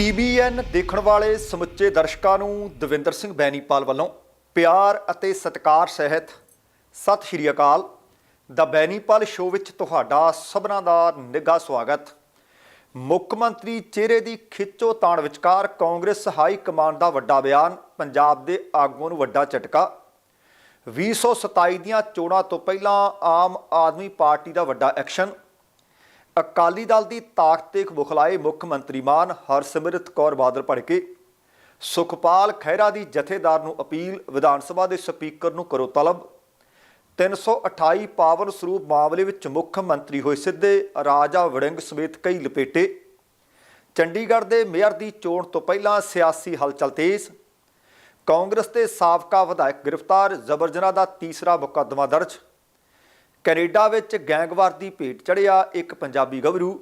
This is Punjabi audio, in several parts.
ਟੀਬੀਐਨ ਦੇਖਣ ਵਾਲੇ ਸਮੁੱਚੇ ਦਰਸ਼ਕਾਂ ਨੂੰ ਦਵਿੰਦਰ ਸਿੰਘ ਬੈਨੀਪਾਲ ਵੱਲੋਂ ਪਿਆਰ ਅਤੇ ਸਤਿਕਾਰ ਸਹਿਤ ਸਤਿ ਸ਼੍ਰੀ ਅਕਾਲ। ਦਾ ਬੈਨੀਪਾਲ ਸ਼ੋਅ ਵਿੱਚ ਤੁਹਾਡਾ ਸਭਨਾਂ ਦਾ ਨਿੱਘਾ ਸਵਾਗਤ। ਮੁੱਖ ਮੰਤਰੀ ਚਿਹਰੇ ਦੀ ਖਿੱਚੋ ਤਾਣ ਵਿਚਕਾਰ ਕਾਂਗਰਸ ਹਾਈ ਕਮਾਂਡ ਦਾ ਵੱਡਾ ਬਿਆਨ, ਪੰਜਾਬ ਦੇ ਆਗੂਆਂ ਨੂੰ ਵੱਡਾ ਝਟਕਾ। 2027 ਦੀਆਂ ਚੋਣਾਂ ਤੋਂ ਪਹਿਲਾਂ ਆਮ ਆਦਮੀ ਪਾਰਟੀ ਦਾ ਵੱਡਾ ਐਕਸ਼ਨ ਅਕਾਲੀ ਦਲ ਦੀ ਤਾਕਤ ਤੇ ਬੁਖਲਾਏ ਮੁੱਖ ਮੰਤਰੀ ਮਾਨ ਹਰਸਿਮਰਤ ਕੌਰ ਬਾਦਲ ਭੜਕੇ। ਸੁਖਪਾਲ ਖਹਿਰਾ ਦੀ ਜਥੇਦਾਰ ਨੂੰ ਅਪੀਲ, ਵਿਧਾਨ ਸਭਾ ਦੇ ਸਪੀਕਰ ਨੂੰ ਕਰੋ ਤਲਬ। 328 ਪਾਵਨ ਸਰੂਪ ਮਾਮਲੇ ਵਿੱਚ ਮੁੱਖ ਮੰਤਰੀ ਹੋਏ ਸਿੱਧੇ, ਰਾਜਾ ਵੜਿੰਗ ਸਮੇਤ ਕਈ ਲਪੇਟੇ। ਚੰਡੀਗੜ੍ਹ ਦੇ ਮੇਅਰ ਦੀ ਚੋਣ ਤੋਂ ਪਹਿਲਾਂ ਸਿਆਸੀ ਹਲਚਲ ਤੇਜ਼। ਕਾਂਗਰਸ ਦੇ ਸਾਬਕਾ ਵਿਧਾਇਕ ਗ੍ਰਿਫਤਾਰ ਜ਼ਬਰਜਨਾ ਦਾ ਤੀਸਰਾ ਮੁਕੱਦਮਾ ਦਰਜ। ਕੈਨੇਡਾ ਵਿੱਚ ਗੈਂਗਵਾਰ ਦੀ ਭੇਟ ਚੜਿਆ ਇੱਕ ਪੰਜਾਬੀ ਗੱਭਰੂ।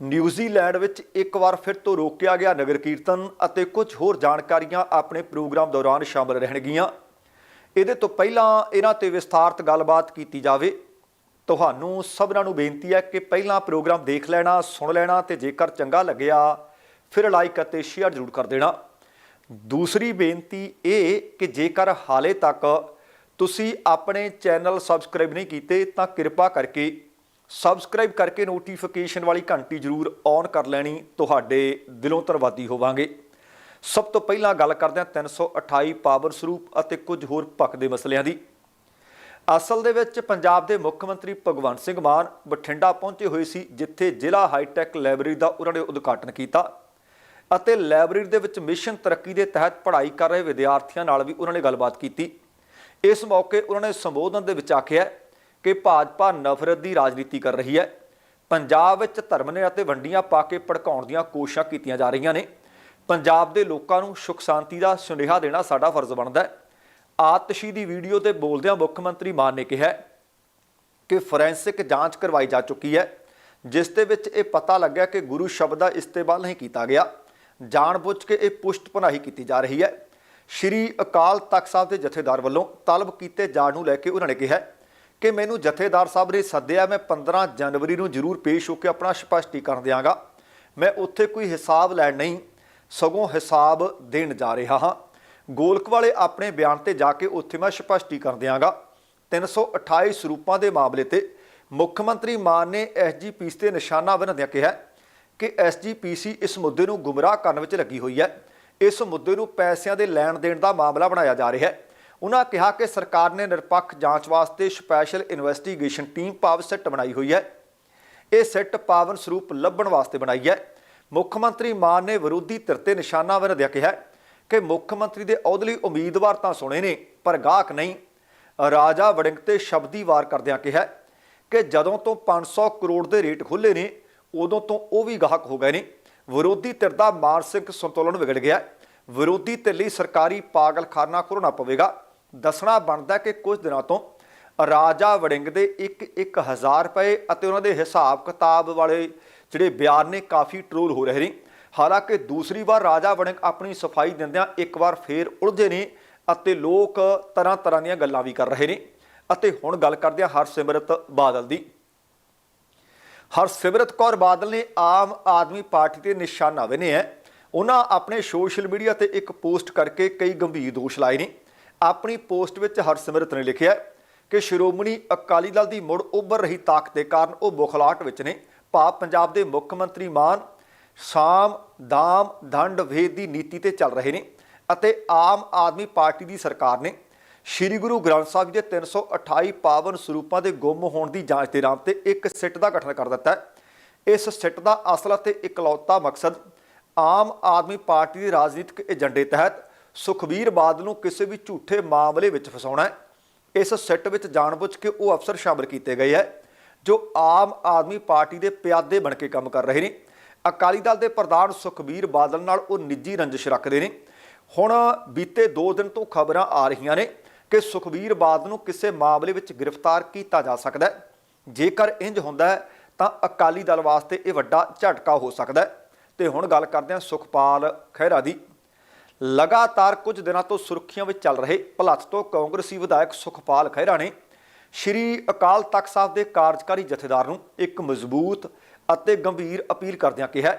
ਨਿਊਜ਼ੀਲੈਂਡ ਵਿੱਚ ਇੱਕ ਵਾਰ ਫਿਰ ਤੋਂ ਰੋਕਿਆ ਗਿਆ ਨਗਰ ਕੀਰਤਨ ਅਤੇ ਕੁਝ ਹੋਰ ਜਾਣਕਾਰੀਆਂ ਆਪਣੇ ਪ੍ਰੋਗਰਾਮ ਦੌਰਾਨ ਸ਼ਾਮਲ ਰਹਿਣਗੀਆਂ। ਇਹਦੇ ਤੋਂ ਪਹਿਲਾਂ ਇਹਨਾਂ ਤੇ ਵਿਸਥਾਰਤ ਗੱਲਬਾਤ ਕੀਤੀ ਜਾਵੇ। ਤੁਹਾਨੂੰ ਸਭਨਾਂ ਨੂੰ ਬੇਨਤੀ ਹੈ ਕਿ ਪਹਿਲਾਂ ਪ੍ਰੋਗਰਾਮ ਦੇਖ ਲੈਣਾ, ਸੁਣ ਲੈਣਾ ਤੇ ਜੇਕਰ ਚੰਗਾ ਲੱਗਿਆ, ਫਿਰ ਲਾਈਕ ਅਤੇ ਸ਼ੇਅਰ ਜ਼ਰੂਰ ਕਰ ਦੇਣਾ। ਦੂਸਰੀ ਬੇਨਤੀ ਇਹ ਕਿ ਜੇਕਰ ਹਾਲੇ ਤੱਕ ਤੁਸੀਂ ਆਪਣੇ ਚੈਨਲ ਸਬਸਕ੍ਰਾਈਬ ਨਹੀਂ ਕੀਤੇ ਤਾਂ ਕਿਰਪਾ ਕਰਕੇ ਸਬਸਕ੍ਰਾਈਬ ਕਰਕੇ ਨੋਟੀਫਿਕੇਸ਼ਨ ਵਾਲੀ ਘੰਟੀ ਜ਼ਰੂਰ ਔਨ ਕਰ ਲੈਣੀ, ਤੁਹਾਡੇ ਦਿਲੋਂ ਧੰਨਵਾਦੀ ਹੋਵਾਂਗੇ। ਸਭ ਤੋਂ ਪਹਿਲਾਂ ਗੱਲ ਕਰਦੇ ਹਾਂ 328 ਪਾਵਰ ਸਰੂਪ ਅਤੇ ਕੁਝ ਹੋਰ ਪੱਖ ਦੇ ਮਸਲਿਆਂ ਦੀ। ਅਸਲ ਦੇ ਵਿੱਚ ਪੰਜਾਬ ਦੇ ਮੁੱਖ ਮੰਤਰੀ ਭਗਵੰਤ ਸਿੰਘ ਮਾਨ ਬਠਿੰਡਾ ਪਹੁੰਚੇ ਹੋਏ ਸੀ, ਜਿੱਥੇ ਜ਼ਿਲ੍ਹਾ ਹਾਈਟੈਕ ਲਾਇਬ੍ਰੇਰੀ ਦਾ ਉਹਨਾਂ ਨੇ ਉਦਘਾਟਨ ਕੀਤਾ ਅਤੇ ਲਾਇਬ੍ਰੇਰੀ ਦੇ ਵਿੱਚ ਮਿਸ਼ਨ ਤਰੱਕੀ ਦੇ ਤਹਿਤ ਪੜ੍ਹਾਈ ਕਰ ਰਹੇ ਵਿਦਿਆਰਥੀਆਂ ਨਾਲ ਵੀ ਉਹਨਾਂ ਨੇ ਗੱਲਬਾਤ ਕੀਤੀ। ਇਸ ਮੌਕੇ ਉਹਨਾਂ ਨੇ ਸੰਬੋਧਨ ਦੇ ਵਿੱਚ ਆਖਿਆ ਕਿ ਭਾਜਪਾ ਨਫ਼ਰਤ ਦੀ ਰਾਜਨੀਤੀ ਕਰ ਰਹੀ ਹੈ। ਪੰਜਾਬ ਵਿੱਚ ਧਰਮ ਨੇ ਅਤੇ ਵੰਡੀਆਂ ਪਾ ਕੇ ਭੜਕਾਉਣ ਦੀਆਂ ਕੋਸ਼ਿਸ਼ਾਂ ਕੀਤੀਆਂ ਜਾ ਰਹੀਆਂ ਨੇ। ਪੰਜਾਬ ਦੇ ਲੋਕਾਂ ਨੂੰ ਸੁਖ ਸ਼ਾਂਤੀ ਦਾ ਸੁਨੇਹਾ ਦੇਣਾ ਸਾਡਾ ਫਰਜ਼ ਬਣਦਾ ਹੈ। ਆਤਸ਼ੀ ਦੀ ਵੀਡੀਓ ਤੇ ਬੋਲਦਿਆਂ ਮੁੱਖ ਮੰਤਰੀ ਮਾਨ ਨੇ ਕਿਹਾ ਕਿ ਫੋਰੈਂਸਿਕ ਜਾਂਚ ਕਰਵਾਈ ਜਾ ਚੁੱਕੀ ਹੈ, ਜਿਸ ਦੇ ਵਿੱਚ ਇਹ ਪਤਾ ਲੱਗਿਆ ਕਿ ਗੁਰੂ ਸ਼ਬਦ ਦਾ ਇਸਤੇਮਾਲ ਨਹੀਂ ਕੀਤਾ ਗਿਆ। ਜਾਣਬੁੱਝ ਕੇ ਇਹ ਪੁਸ਼ਟ ਪਨਾਹੀ ਕੀਤੀ ਜਾ ਰਹੀ ਹੈ। ਸ਼੍ਰੀ ਅਕਾਲ ਤਖਤ ਸਾਹਿਬ ਦੇ ਜਥੇਦਾਰ ਵੱਲੋਂ ਤਲਬ ਕੀਤੇ ਜਾਣ ਨੂੰ ਲੈ ਕੇ ਉਹਨਾਂ ਨੇ ਕਿਹਾ ਕਿ ਮੈਨੂੰ ਜਥੇਦਾਰ ਸਾਹਿਬ ਨੇ ਸੱਦਿਆ, ਮੈਂ 15 ਜਨਵਰੀ ਨੂੰ ਜ਼ਰੂਰ ਪੇਸ਼ ਹੋ ਕੇ ਆਪਣਾ ਸਪਸ਼ਟੀਕਰਨ ਦਿਆਂਗਾ। ਮੈਂ ਉੱਥੇ ਕੋਈ ਹਿਸਾਬ ਲੈਣ ਨਹੀਂ, ਸਗੋਂ ਹਿਸਾਬ ਦੇਣ ਜਾ ਰਿਹਾ ਹਾਂ। ਗੋਲਕ ਵਾਲੇ ਆਪਣੇ ਬਿਆਨ ਤੇ ਜਾ ਕੇ ਉੱਥੇ ਮੈਂ ਸਪਸ਼ਟੀਕਰਨ ਦਿਆਂਗਾ। 328 ਸਰੂਪਾਂ ਦੇ ਮਾਮਲੇ ਤੇ ਮੁੱਖ ਮੰਤਰੀ ਮਾਨ ਨੇ ਐਸਜੀਪੀਸੀ ਤੇ ਨਿਸ਼ਾਨਾ ਬਣਾਉਂਦਿਆਂ ਕਿਹਾ ਕਿ ਐਸਜੀਪੀਸੀ ਇਸ ਮੁੱਦੇ ਨੂੰ ਗੁੰਮਰਾਹ ਕਰਨ ਵਿੱਚ ਲੱਗੀ ਹੋਈ ਹੈ। ਇਸ ਮੁੱਦੇ ਨੂੰ ਪੈਸਿਆਂ ਦੇ ਲੈਣ ਦੇਣ ਦਾ ਮਾਮਲਾ ਬਣਾਇਆ ਜਾ ਰਿਹਾ ਹੈ। ਉਹਨਾਂ ਕਿਹਾ ਕਿ ਸਰਕਾਰ ਨੇ ਨਿਰਪੱਖ ਜਾਂਚ ਵਾਸਤੇ special investigation team power set ਬਣਾਈ ਹੋਈ ਹੈ। ਇਹ ਸੈੱਟ ਪਾਵਨ ਸਰੂਪ ਲੱਭਣ ਵਾਸਤੇ ਬਣਾਈ ਹੈ। ਮੁੱਖ ਮੰਤਰੀ ਮਾਨ ਨੇ ਵਿਰੋਧੀ ਧਿਰ ਤੇ ਨਿਸ਼ਾਨਾ ਬਣਦਿਆਂ ਕਿਹਾ ਕਿ ਮੁੱਖ ਮੰਤਰੀ ਦੇ ਅਹੁਦੇ ਲਈ ਉਮੀਦਵਾਰ ਤਾਂ ਸੁਣੇ ਨੇ, ਪਰ ਗਾਹਕ ਨਹੀਂ। ਰਾਜਾ ਵੜਿੰਗ ਤੇ ਸ਼ਬਦੀ ਵਾਰ ਕਰਦਿਆਂ ਕਿਹਾ ਕਿ ਜਦੋਂ ਤੋਂ 500 ਕਰੋੜ ਦੇ ਰੇਟ ਖੁੱਲੇ ਨੇ, ਉਦੋਂ ਤੋਂ ਉਹ ਵੀ ਗਾਹਕ ਹੋ ਗਏ ਨੇ। ਵਿਰੋਧੀ ਧਿਰ ਦਾ ਮਾਨਸਿਕ ਸੰਤੁਲਨ ਵਿਗੜ ਗਿਆ ਵਿਰੋਧੀ ਧਿਰ ਲਈ ਸਰਕਾਰੀ ਪਾਗਲਖਾਨਾ ਖੋਲ੍ਹਣਾ ਪਵੇਗਾ। ਦੱਸਣਾ ਬਣਦਾ ਕਿ ਕੁਝ ਦਿਨਾਂ ਤੋਂ ਰਾਜਾ ਵੜਿੰਗ ਦੇ 1 1000 ਰੁਪਏ ਅਤੇ ਉਹਨਾਂ ਦੇ ਹਿਸਾਬ ਕਿਤਾਬ ਵਾਲੇ ਜਿਹੜੇ ਬਿਆਨ ਨੇ ਕਾਫੀ ਟ੍ਰੋਲ ਹੋ ਰਹੇ ਨੇ। ਹਾਲਾਂਕਿ ਦੂਸਰੀ ਵਾਰ ਰਾਜਾ ਵੜਿੰਗ ਆਪਣੀ ਸਫ਼ਾਈ ਦਿੰਦਿਆਂ ਇੱਕ ਵਾਰ ਫੇਰ ਉਲਝੇ ਨੇ ਅਤੇ ਲੋਕ ਤਰ੍ਹਾਂ ਤਰ੍ਹਾਂ ਦੀਆਂ ਗੱਲਾਂ ਵੀ ਕਰ ਰਹੇ ਨੇ। ਅਤੇ ਹੁਣ ਗੱਲ ਕਰਦੇ ਹਾਂ ਹਰਸਿਮਰਤ ਬਾਦਲ ਦੀ। ਹਰਸਿਮਰਤ ਕੌਰ ਬਾਦਲ ਨੇ ਆਮ ਆਦਮੀ ਪਾਰਟੀ ਤੇ ਨਿਸ਼ਾਨਾ ਵਿੰਨ੍ਹਿਆ ਉਹਨਾਂ ਆਪਣੇ ਸੋਸ਼ਲ ਮੀਡੀਆ ਤੇ ਇੱਕ ਪੋਸਟ ਕਰਕੇ ਕਈ ਗੰਭੀਰ ਦੋਸ਼ ਲਾਏ ਨੇ। ਆਪਣੀ ਪੋਸਟ ਵਿੱਚ ਹਰਸਿਮਰਤ ਨੇ ਲਿਖਿਆ ਕਿ ਸ਼੍ਰੋਮਣੀ ਅਕਾਲੀ ਦਲ ਦੀ ਮੁੜ ਉੱਭਰ ਰਹੀ ਤਾਕਤ ਦੇ ਕਾਰਨ ਉਹ ਬੁਖਲਾਟ ਵਿੱਚ ਨੇ। ਭਾਵ ਪੰਜਾਬ ਦੇ ਮੁੱਖ ਮੰਤਰੀ ਮਾਨ ਸਾਮ, ਦਾਮ, ਦੰਡ, ਵੇਦ ਦੀ ਨੀਤੀ ਤੇ ਚੱਲ ਰਹੇ ਨੇ ਅਤੇ ਆਮ ਆਦਮੀ ਪਾਰਟੀ ਦੀ ਸਰਕਾਰ ਨੇ ਸ੍ਰੀ ਗੁਰੂ ਗ੍ਰੰਥ ਸਾਹਿਬ ਜੀ ਦੇ 328 ਪਾਵਨ ਸਰੂਪਾਂ ਦੇ ਗੁੰਮ ਹੋਣ ਦੀ ਜਾਂਚ ਦੇ ਨਾਮ ਤੇ ਇੱਕ ਸਿੱਟ ਦਾ ਗਠਨ ਕਰ ਦਿੱਤਾ ਹੈ। ਇਸ ਸਿੱਟ ਦਾ ਅਸਲ ਅਤੇ ਇਕਲੌਤਾ ਮਕਸਦ ਆਮ ਆਦਮੀ ਪਾਰਟੀ ਦੇ ਰਾਜਨੀਤਿਕ ਏਜੰਡੇ ਤਹਿਤ ਸੁਖਬੀਰ ਬਾਦਲ ਨੂੰ ਕਿਸੇ ਵੀ ਝੂਠੇ ਮਾਮਲੇ ਵਿੱਚ ਫਸਾਉਣਾ ਹੈ। ਇਸ ਸਿੱਟ ਵਿੱਚ ਜਾਣਬੁੱਝ ਕੇ ਉਹ ਅਫਸਰ ਸ਼ਾਮਲ ਕੀਤੇ ਗਏ ਹੈ, ਜੋ ਆਮ ਆਦਮੀ ਪਾਰਟੀ ਦੇ ਪਿਆਦੇ ਬਣ ਕੇ ਕੰਮ ਕਰ ਰਹੇ ਨੇ। ਅਕਾਲੀ ਦਲ ਦੇ ਪ੍ਰਧਾਨ ਸੁਖਬੀਰ ਬਾਦਲ ਨਾਲ ਉਹ ਨਿੱਜੀ ਰੰਜਿਸ਼ ਰੱਖਦੇ ਨੇ। ਹੁਣ ਬੀਤੇ 2 ਦਿਨ ਤੋਂ ਖਬਰਾਂ ਆ ਰਹੀਆਂ ਨੇ ਕਿ ਸੁਖਬੀਰ ਬਾਦਲ ਨੂੰ ਕਿਸੇ ਮਾਮਲੇ ਵਿੱਚ ਗ੍ਰਿਫਤਾਰ ਕੀਤਾ ਜਾ ਸਕਦਾ ਹੈ। ਜੇਕਰ ਇੰਜ ਹੁੰਦਾ ਹੈ, ਤਾਂ ਅਕਾਲੀ ਦਲ ਵਾਸਤੇ ਇਹ ਵੱਡਾ ਝਟਕਾ ਹੋ ਸਕਦਾ ਹੈ। ਤੇ ਹੁਣ ਗੱਲ ਕਰਦੇ ਹਾਂ ਸੁਖਪਾਲ ਖਹਿਰਾ ਦੀ। ਲਗਾਤਾਰ ਕੁਝ ਦਿਨਾਂ ਤੋਂ ਸੁਰਖੀਆਂ ਵਿੱਚ ਚੱਲ ਰਹੇ ਭਲੱਥ ਤੋਂ ਕਾਂਗਰਸੀ ਵਿਧਾਇਕ ਸੁਖਪਾਲ ਖਹਿਰਾ ਨੇ ਸ਼੍ਰੀ ਅਕਾਲ ਤਖਤ ਸਾਹਿਬ ਦੇ ਕਾਰਜਕਾਰੀ ਜਥੇਦਾਰ ਨੂੰ ਇੱਕ ਮਜ਼ਬੂਤ ਅਤੇ ਗੰਭੀਰ ਅਪੀਲ ਕਰਦਿਆਂ ਕਿਹਾ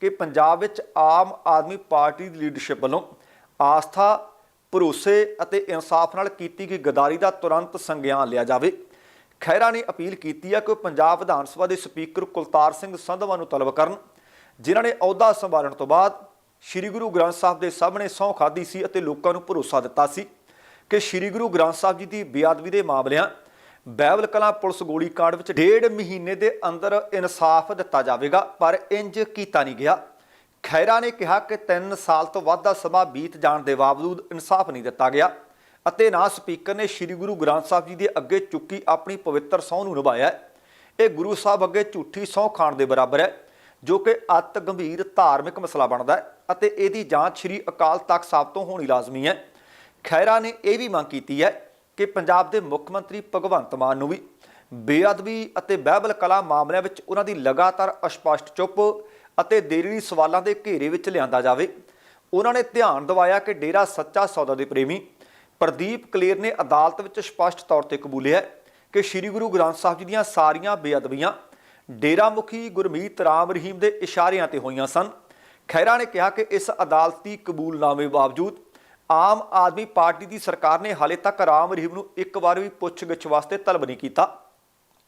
ਕਿ ਪੰਜਾਬ ਵਿੱਚ ਆਮ ਆਦਮੀ ਪਾਰਟੀ ਦੀ ਲੀਡਰਸ਼ਿਪ ਵੱਲੋਂ ਆਸਥਾ ਭਰੋਸੇ ਅਤੇ ਇਨਸਾਫ ਨਾਲ ਕੀਤੀ ਗਈ ਗਦਾਰੀ ਦਾ ਤੁਰੰਤ ਸੰਗਿਆਨ ਲਿਆ ਜਾਵੇ। ਖਹਿਰਾ ਨੇ ਅਪੀਲ ਕੀਤੀ ਹੈ ਕਿ ਉਹ ਪੰਜਾਬ ਵਿਧਾਨ ਸਭਾ ਦੇ ਸਪੀਕਰ ਕੁਲਤਾਰ ਸਿੰਘ ਸੰਧਵਾ ਨੂੰ ਤਲਬ ਕਰਨ, ਜਿਨ੍ਹਾਂ ਨੇ ਅਹੁਦਾ ਸੰਭਾਲਣ ਤੋਂ ਬਾਅਦ ਸ੍ਰੀ ਗੁਰੂ ਗ੍ਰੰਥ ਸਾਹਿਬ ਦੇ ਸਾਹਮਣੇ ਸਹੁੰ ਖਾਧੀ ਸੀ ਅਤੇ ਲੋਕਾਂ ਨੂੰ ਭਰੋਸਾ ਦਿੱਤਾ ਸੀ ਕਿ ਸ੍ਰੀ ਗੁਰੂ ਗ੍ਰੰਥ ਸਾਹਿਬ ਜੀ ਦੀ ਬੇਅਦਬੀ ਦੇ ਮਾਮਲਿਆਂ ਬੈਬਲ ਕਲਾਂ ਪੁਲਿਸ ਗੋਲੀकांड ਵਿੱਚ ਡੇਢ ਮਹੀਨੇ ਦੇ ਅੰਦਰ ਇਨਸਾਫ ਦਿੱਤਾ ਜਾਵੇਗਾ, ਪਰ ਇੰਜ ਕੀਤਾ ਨਹੀਂ ਗਿਆ। ਖੈਰਾ ਨੇ ਕਿਹਾ ਕਿ 3 ਸਾਲ ਤੋਂ ਵੱਧ ਦਾ ਸਮਾਂ ਬੀਤ ਜਾਣ ਦੇ ਬਾਵਜੂਦ ਇਨਸਾਫ ਨਹੀਂ ਦਿੱਤਾ ਗਿਆ ਅਤੇ ਨਾ ਸਪੀਕਰ ਨੇ ਸ੍ਰੀ ਗੁਰੂ ਗ੍ਰੰਥ ਸਾਹਿਬ ਜੀ ਦੇ ਅੱਗੇ ਚੁੱਕੀ ਆਪਣੀ ਪਵਿੱਤਰ ਸਹੁੰ ਨੂੰ ਨਿਭਾਇਆ ਇਹ ਗੁਰੂ ਸਾਹਿਬ ਅੱਗੇ ਝੂਠੀ ਸਹੁੰ ਖਾਣ ਦੇ ਬਰਾਬਰ ਹੈ, ਜੋ ਕਿ ਅਤ ਗੰਭੀਰ ਧਾਰਮਿਕ ਮਸਲਾ ਬਣਦਾ ਹੈ ਅਤੇ ਇਹਦੀ ਜਾਂਚ ਸ੍ਰੀ ਅਕਾਲ ਤਖਤ ਸਾਹਿਬ ਤੋਂ ਹੋਣੀ ਲਾਜ਼ਮੀ ਹੈ। ਖੈਰਾ ਨੇ ਇਹ ਵੀ ਮੰਗ ਕੀਤੀ ਹੈ ਕਿ ਪੰਜਾਬ ਦੇ ਮੁੱਖ ਮੰਤਰੀ ਭਗਵੰਤ ਮਾਨ ਨੂੰ ਵੀ ਬੇਅਦਬੀ ਅਤੇ ਬਹਿਬਲ ਕਲਾ ਮਾਮਲਿਆਂ ਵਿੱਚ ਉਹਨਾਂ ਦੀ ਲਗਾਤਾਰ ਅਸਪਸ਼ਟ ਚੁੱਪ ਅਤੇ ਦੇਰੀ ਸਵਾਲਾਂ ਦੇ ਘੇਰੇ ਵਿੱਚ ਲਿਆਂਦਾ ਜਾਵੇ। ਉਹਨਾਂ ਨੇ ਧਿਆਨ ਦਿਵਾਇਆ ਕਿ ਡੇਰਾ ਸੱਚਾ ਸੌਦਾ ਦੇ ਪ੍ਰੇਮੀ ਪ੍ਰਦੀਪ ਕਲੇਰ ਨੇ ਅਦਾਲਤ ਵਿੱਚ ਸਪਸ਼ਟ ਤੌਰ ਤੇ ਕਬੂਲਿਆ ਕਿ ਸ੍ਰੀ ਗੁਰੂ ਗ੍ਰੰਥ ਸਾਹਿਬ ਜੀ ਦੀਆਂ ਸਾਰੀਆਂ ਬੇਅਦਬੀਆਂ ਡੇਰਾ ਮੁਖੀ ਗੁਰਮੀਤ ਰਾਮ ਰਹੀਮ ਦੇ ਇਸ਼ਾਰਿਆਂ ਤੇ ਹੋਈਆਂ ਸਨ। ਖੈਰਾ ਨੇ ਕਿਹਾ ਕਿ ਇਸ ਅਦਾਲਤੀ ਕਬੂਲਨਾਮੇ ਬਾਵਜੂਦ ਆਮ ਆਦਮੀ ਪਾਰਟੀ ਦੀ ਸਰਕਾਰ ਨੇ ਹਾਲੇ ਤੱਕ ਰਾਮ ਰਹੀਮ ਨੂੰ ਇੱਕ ਵਾਰ ਵੀ ਪੁੱਛਗਿੱਛ ਵਾਸਤੇ ਤਲਬ ਨਹੀਂ ਕੀਤਾ।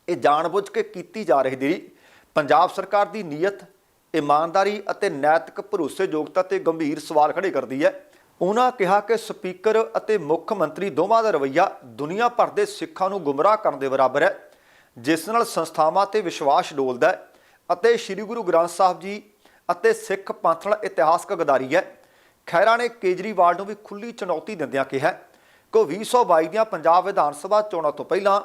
ਇਹ ਜਾਣਬੁੱਝ ਕੇ ਕੀਤੀ ਜਾ ਰਹੀ ਦੇਰੀ ਪੰਜਾਬ ਸਰਕਾਰ ਦੀ ਨੀਅਤ ਇਮਾਨਦਾਰੀ ਅਤੇ ਨੈਤਿਕ ਭਰੋਸੇਯੋਗਤਾ ਤੇ ਗੰਭੀਰ ਸਵਾਲ ਖੜੇ ਕਰਦੀ ਹੈ। ਉਹਨਾਂ ਕਿਹਾ ਕਿ ਸਪੀਕਰ ਅਤੇ ਮੁੱਖ ਮੰਤਰੀ ਦੋਵਾਂ ਦਾ ਰਵੱਈਆ ਦੁਨੀਆ ਭਰ ਦੇ ਸਿੱਖਾਂ ਨੂੰ ਗੁੰਮਰਾਹ ਕਰਨ ਦੇ ਬਰਾਬਰ ਹੈ, ਜਿਸ ਨਾਲ ਸੰਸਥਾਵਾਂ ਤੇ ਵਿਸ਼ਵਾਸ ਡੋਲਦਾ ਹੈ ਅਤੇ ਸ੍ਰੀ ਗੁਰੂ ਗ੍ਰੰਥ ਸਾਹਿਬ ਜੀ ਅਤੇ ਸਿੱਖ ਪੰਥ ਨਾਲ ਇਤਿਹਾਸਕ ਗਦਾਰੀ ਹੈ। ਖੈਰਾ ਨੇ ਕੇਜਰੀਵਾਲ ਨੂੰ ਵੀ ਖੁੱਲੀ ਚੁਣੌਤੀ ਦਿੰਦਿਆਂ ਕਿਹਾ ਕਿ ਉਹ 2022 ਦੀਆਂ ਪੰਜਾਬ ਵਿਧਾਨ ਸਭਾ ਚੋਣਾਂ ਤੋਂ ਪਹਿਲਾਂ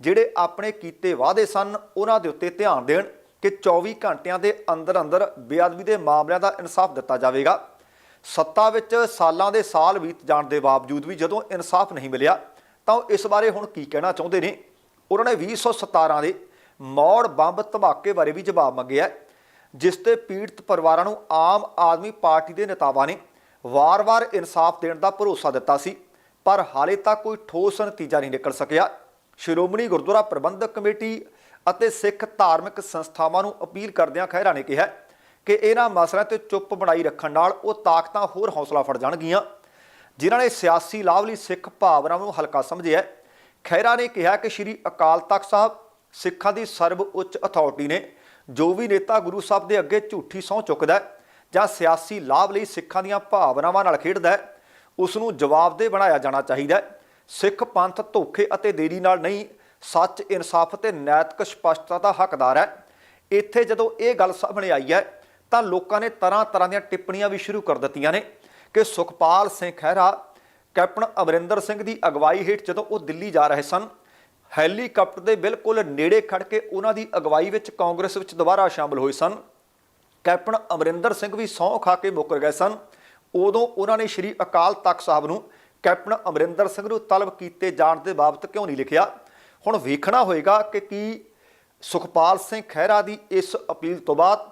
ਜਿਹੜੇ ਆਪਣੇ ਕੀਤੇ ਵਾਅਦੇ ਸਨ, ਉਹਨਾਂ ਦੇ ਉੱਤੇ ਧਿਆਨ ਦੇਣ ਕਿ 24 ਘੰਟਿਆਂ ਦੇ ਅੰਦਰ ਅੰਦਰ ਬੇਅਦਬੀ ਦੇ ਮਾਮਲਿਆਂ ਦਾ ਇਨਸਾਫ ਦਿੱਤਾ ਜਾਵੇਗਾ। ਸੱਤਾ ਵਿੱਚ ਸਾਲਾਂ ਦੇ ਸਾਲ ਬੀਤ ਜਾਣ ਦੇ ਬਾਵਜੂਦ ਵੀ ਜਦੋਂ ਇਨਸਾਫ ਨਹੀਂ ਮਿਲਿਆ, ਤਾਂ ਉਹ ਇਸ ਬਾਰੇ ਹੁਣ ਕੀ ਕਹਿਣਾ ਚਾਹੁੰਦੇ ਨੇ? ਉਹਨਾਂ ਨੇ 2017 ਦੇ ਮੌੜ ਬੰਬ ਧਮਾਕੇ ਬਾਰੇ ਵੀ ਜਵਾਬ ਮੰਗਿਆ ਜਿਸ ਤੇ ਪੀੜਤ ਪਰਿਵਾਰਾਂ ਨੂੰ ਆਮ ਆਦਮੀ ਪਾਰਟੀ ਦੇ ਨੇਤਾਵਾਂ ਨੇ ਵਾਰ-ਵਾਰ ਇਨਸਾਫ ਦੇਣ ਦਾ ਭਰੋਸਾ ਦਿੱਤਾ ਸੀ, ਪਰ ਹਾਲੇ ਤੱਕ ਕੋਈ ਠੋਸ ਨਤੀਜਾ ਨਹੀਂ ਨਿਕਲ ਸਕਿਆ। ਸ਼੍ਰੋਮਣੀ ਗੁਰਦੁਆਰਾ ਪ੍ਰਬੰਧਕ ਕਮੇਟੀ ਅਤੇ ਸਿੱਖ ਧਾਰਮਿਕ ਸੰਸਥਾਵਾਂ ਨੂੰ ਅਪੀਲ ਕਰਦਿਆਂ ਖਹਿਰਾ ਨੇ ਕਿਹਾ ਕਿ ਇਹਨਾਂ ਮਸਲਿਆਂ ਤੇ ਚੁੱਪ ਬਣਾਈ ਰੱਖਣ ਨਾਲ ਉਹ ਤਾਕਤਾਂ ਹੋਰ ਹੌਸਲਾ ਫੜ ਜਾਣਗੀਆਂ। ਜਿਨ੍ਹਾਂ ਨੇ ਸਿਆਸੀ ਲਾਭ ਲਈ ਸਿੱਖ ਭਾਵਨਾਵਾਂ ਨੂੰ ਹਲਕਾ ਸਮਝਿਆ ਖਹਿਰਾ ਨੇ ਕਿਹਾ ਕਿ ਸ੍ਰੀ ਅਕਾਲ ਤਖਤ ਸਾਹਿਬ ਸਿੱਖਾਂ ਦੀ ਸਰਬ ਉੱਚ ਅਥਾਰਟੀ ਨੇ, ਜੋ ਵੀ ਨੇਤਾ ਗੁਰੂ ਸਾਹਿਬ ਦੇ ਅੱਗੇ ਝੂਠੀ ਸਹੁੰ ਚੁੱਕਦਾ ਹੈ ਜਾਂ ਸਿਆਸੀ ਲਾਭ ਲਈ ਸਿੱਖਾਂ ਦੀਆਂ ਭਾਵਨਾਵਾਂ ਨਾਲ ਖੇਡਦਾ ਹੈ ਉਸ ਨੂੰ ਜਵਾਬਦੇਹ ਬਣਾਇਆ ਜਾਣਾ ਚਾਹੀਦਾ ਹੈ। ਸਿੱਖ ਪੰਥ ਧੋਖੇ ਅਤੇ ਦੇਰੀ ਨਾਲ ਨਹੀਂ ਸੱਚ, ਇਨਸਾਫ ਤੇ ਨੈਤਿਕ ਸਪਸ਼ਟਤਾ ਦਾ ਹੱਕਦਾਰ ਹੈ। ਇੱਥੇ ਜਦੋਂ ਇਹ ਗੱਲ ਸਾਹਮਣੇ ਆਈ ਹੈ, ਤਾਂ ਲੋਕਾਂ ਨੇ ਤਰ੍ਹਾਂ ਤਰ੍ਹਾਂ ਦੀਆਂ ਟਿੱਪਣੀਆਂ ਵੀ ਸ਼ੁਰੂ ਕਰ ਦਿੱਤੀਆਂ ਨੇ ਕਿ ਸੁਖਪਾਲ ਸਿੰਘ ਖਹਿਰਾ, ਕੈਪਟਨ ਅਮਰਿੰਦਰ ਸਿੰਘ ਦੀ ਅਗਵਾਈ ਹੇਠ ਜਦੋਂ ਉਹ ਦਿੱਲੀ ਜਾ ਰਹੇ ਸਨ, ਹੈਲੀਕਾਪਟਰ ਦੇ ਬਿਲਕੁਲ ਨੇੜੇ ਖੜ ਕੇ ਉਹਨਾਂ ਦੀ ਅਗਵਾਈ ਵਿੱਚ ਕਾਂਗਰਸ ਵਿੱਚ ਦੁਬਾਰਾ ਸ਼ਾਮਲ ਹੋਏ ਸਨ। ਕੈਪਟਨ ਅਮਰਿੰਦਰ ਸਿੰਘ ਵੀ ਸਹੁੰ ਖਾ ਕੇ ਮੁੱਕਰ ਗਏ ਸਨ। ਉਦੋਂ ਉਹਨਾਂ ਨੇ ਸ੍ਰੀ ਅਕਾਲ ਤਖਤ ਸਾਹਿਬ ਨੂੰ ਕੈਪਟਨ ਅਮਰਿੰਦਰ ਸਿੰਘ ਨੂੰ ਤਲਬ ਕੀਤੇ ਜਾਣ ਦੇ ਬਾਬਤ ਕਿਉਂ ਨਹੀਂ ਲਿਖਿਆ? ਹੁਣ ਵੇਖਣਾ ਹੋਏਗਾ ਕਿ ਕੀ ਸੁਖਪਾਲ ਸਿੰਘ ਖਹਿਰਾ ਦੀ ਇਸ ਅਪੀਲ ਤੋਂ ਬਾਅਦ,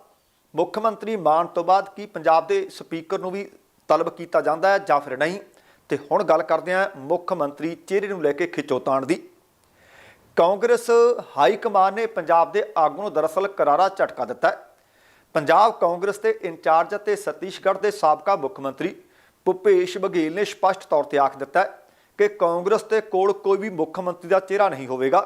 ਮੁੱਖ ਮੰਤਰੀ ਮਾਨ ਤੋਂ ਬਾਅਦ ਕੀ ਪੰਜਾਬ ਦੇ ਸਪੀਕਰ ਨੂੰ ਵੀ ਤਲਬ ਕੀਤਾ ਜਾਂਦਾ ਹੈ ਜਾਂ ਫਿਰ ਨਹੀਂ? ਤੇ ਹੁਣ ਗੱਲ ਕਰਦੇ ਹਾਂ ਮੁੱਖ ਮੰਤਰੀ ਚਿਹਰੇ ਨੂੰ ਲੈ ਕੇ ਖਿੱਚੋਤਾਣ ਦੀ। ਕਾਂਗਰਸ ਹਾਈ ਕਮਾਨ ਨੇ ਪੰਜਾਬ ਦੇ ਆਗੂ ਨੂੰ ਦਰਅਸਲ ਕਰਾਰਾ ਝਟਕਾ ਦਿੱਤਾ ਹੈ। ਪੰਜਾਬ ਕਾਂਗਰਸ ਦੇ ਇੰਚਾਰਜ ਅਤੇ ਛੱਤੀਸਗੜ੍ਹ ਦੇ ਸਾਬਕਾ ਮੁੱਖ ਮੰਤਰੀ ਭੁਪੇਸ਼ ਬਘੇਲ ਨੇ ਸਪਸ਼ਟ ਤੌਰ ਤੇ ਆਖ ਦਿੱਤਾ ਹੈ ਕਿ ਕਾਂਗਰਸ ਦੇ ਕੋਲ ਕੋਈ ਵੀ ਮੁੱਖ ਮੰਤਰੀ ਦਾ ਚਿਹਰਾ ਨਹੀਂ ਹੋਵੇਗਾ।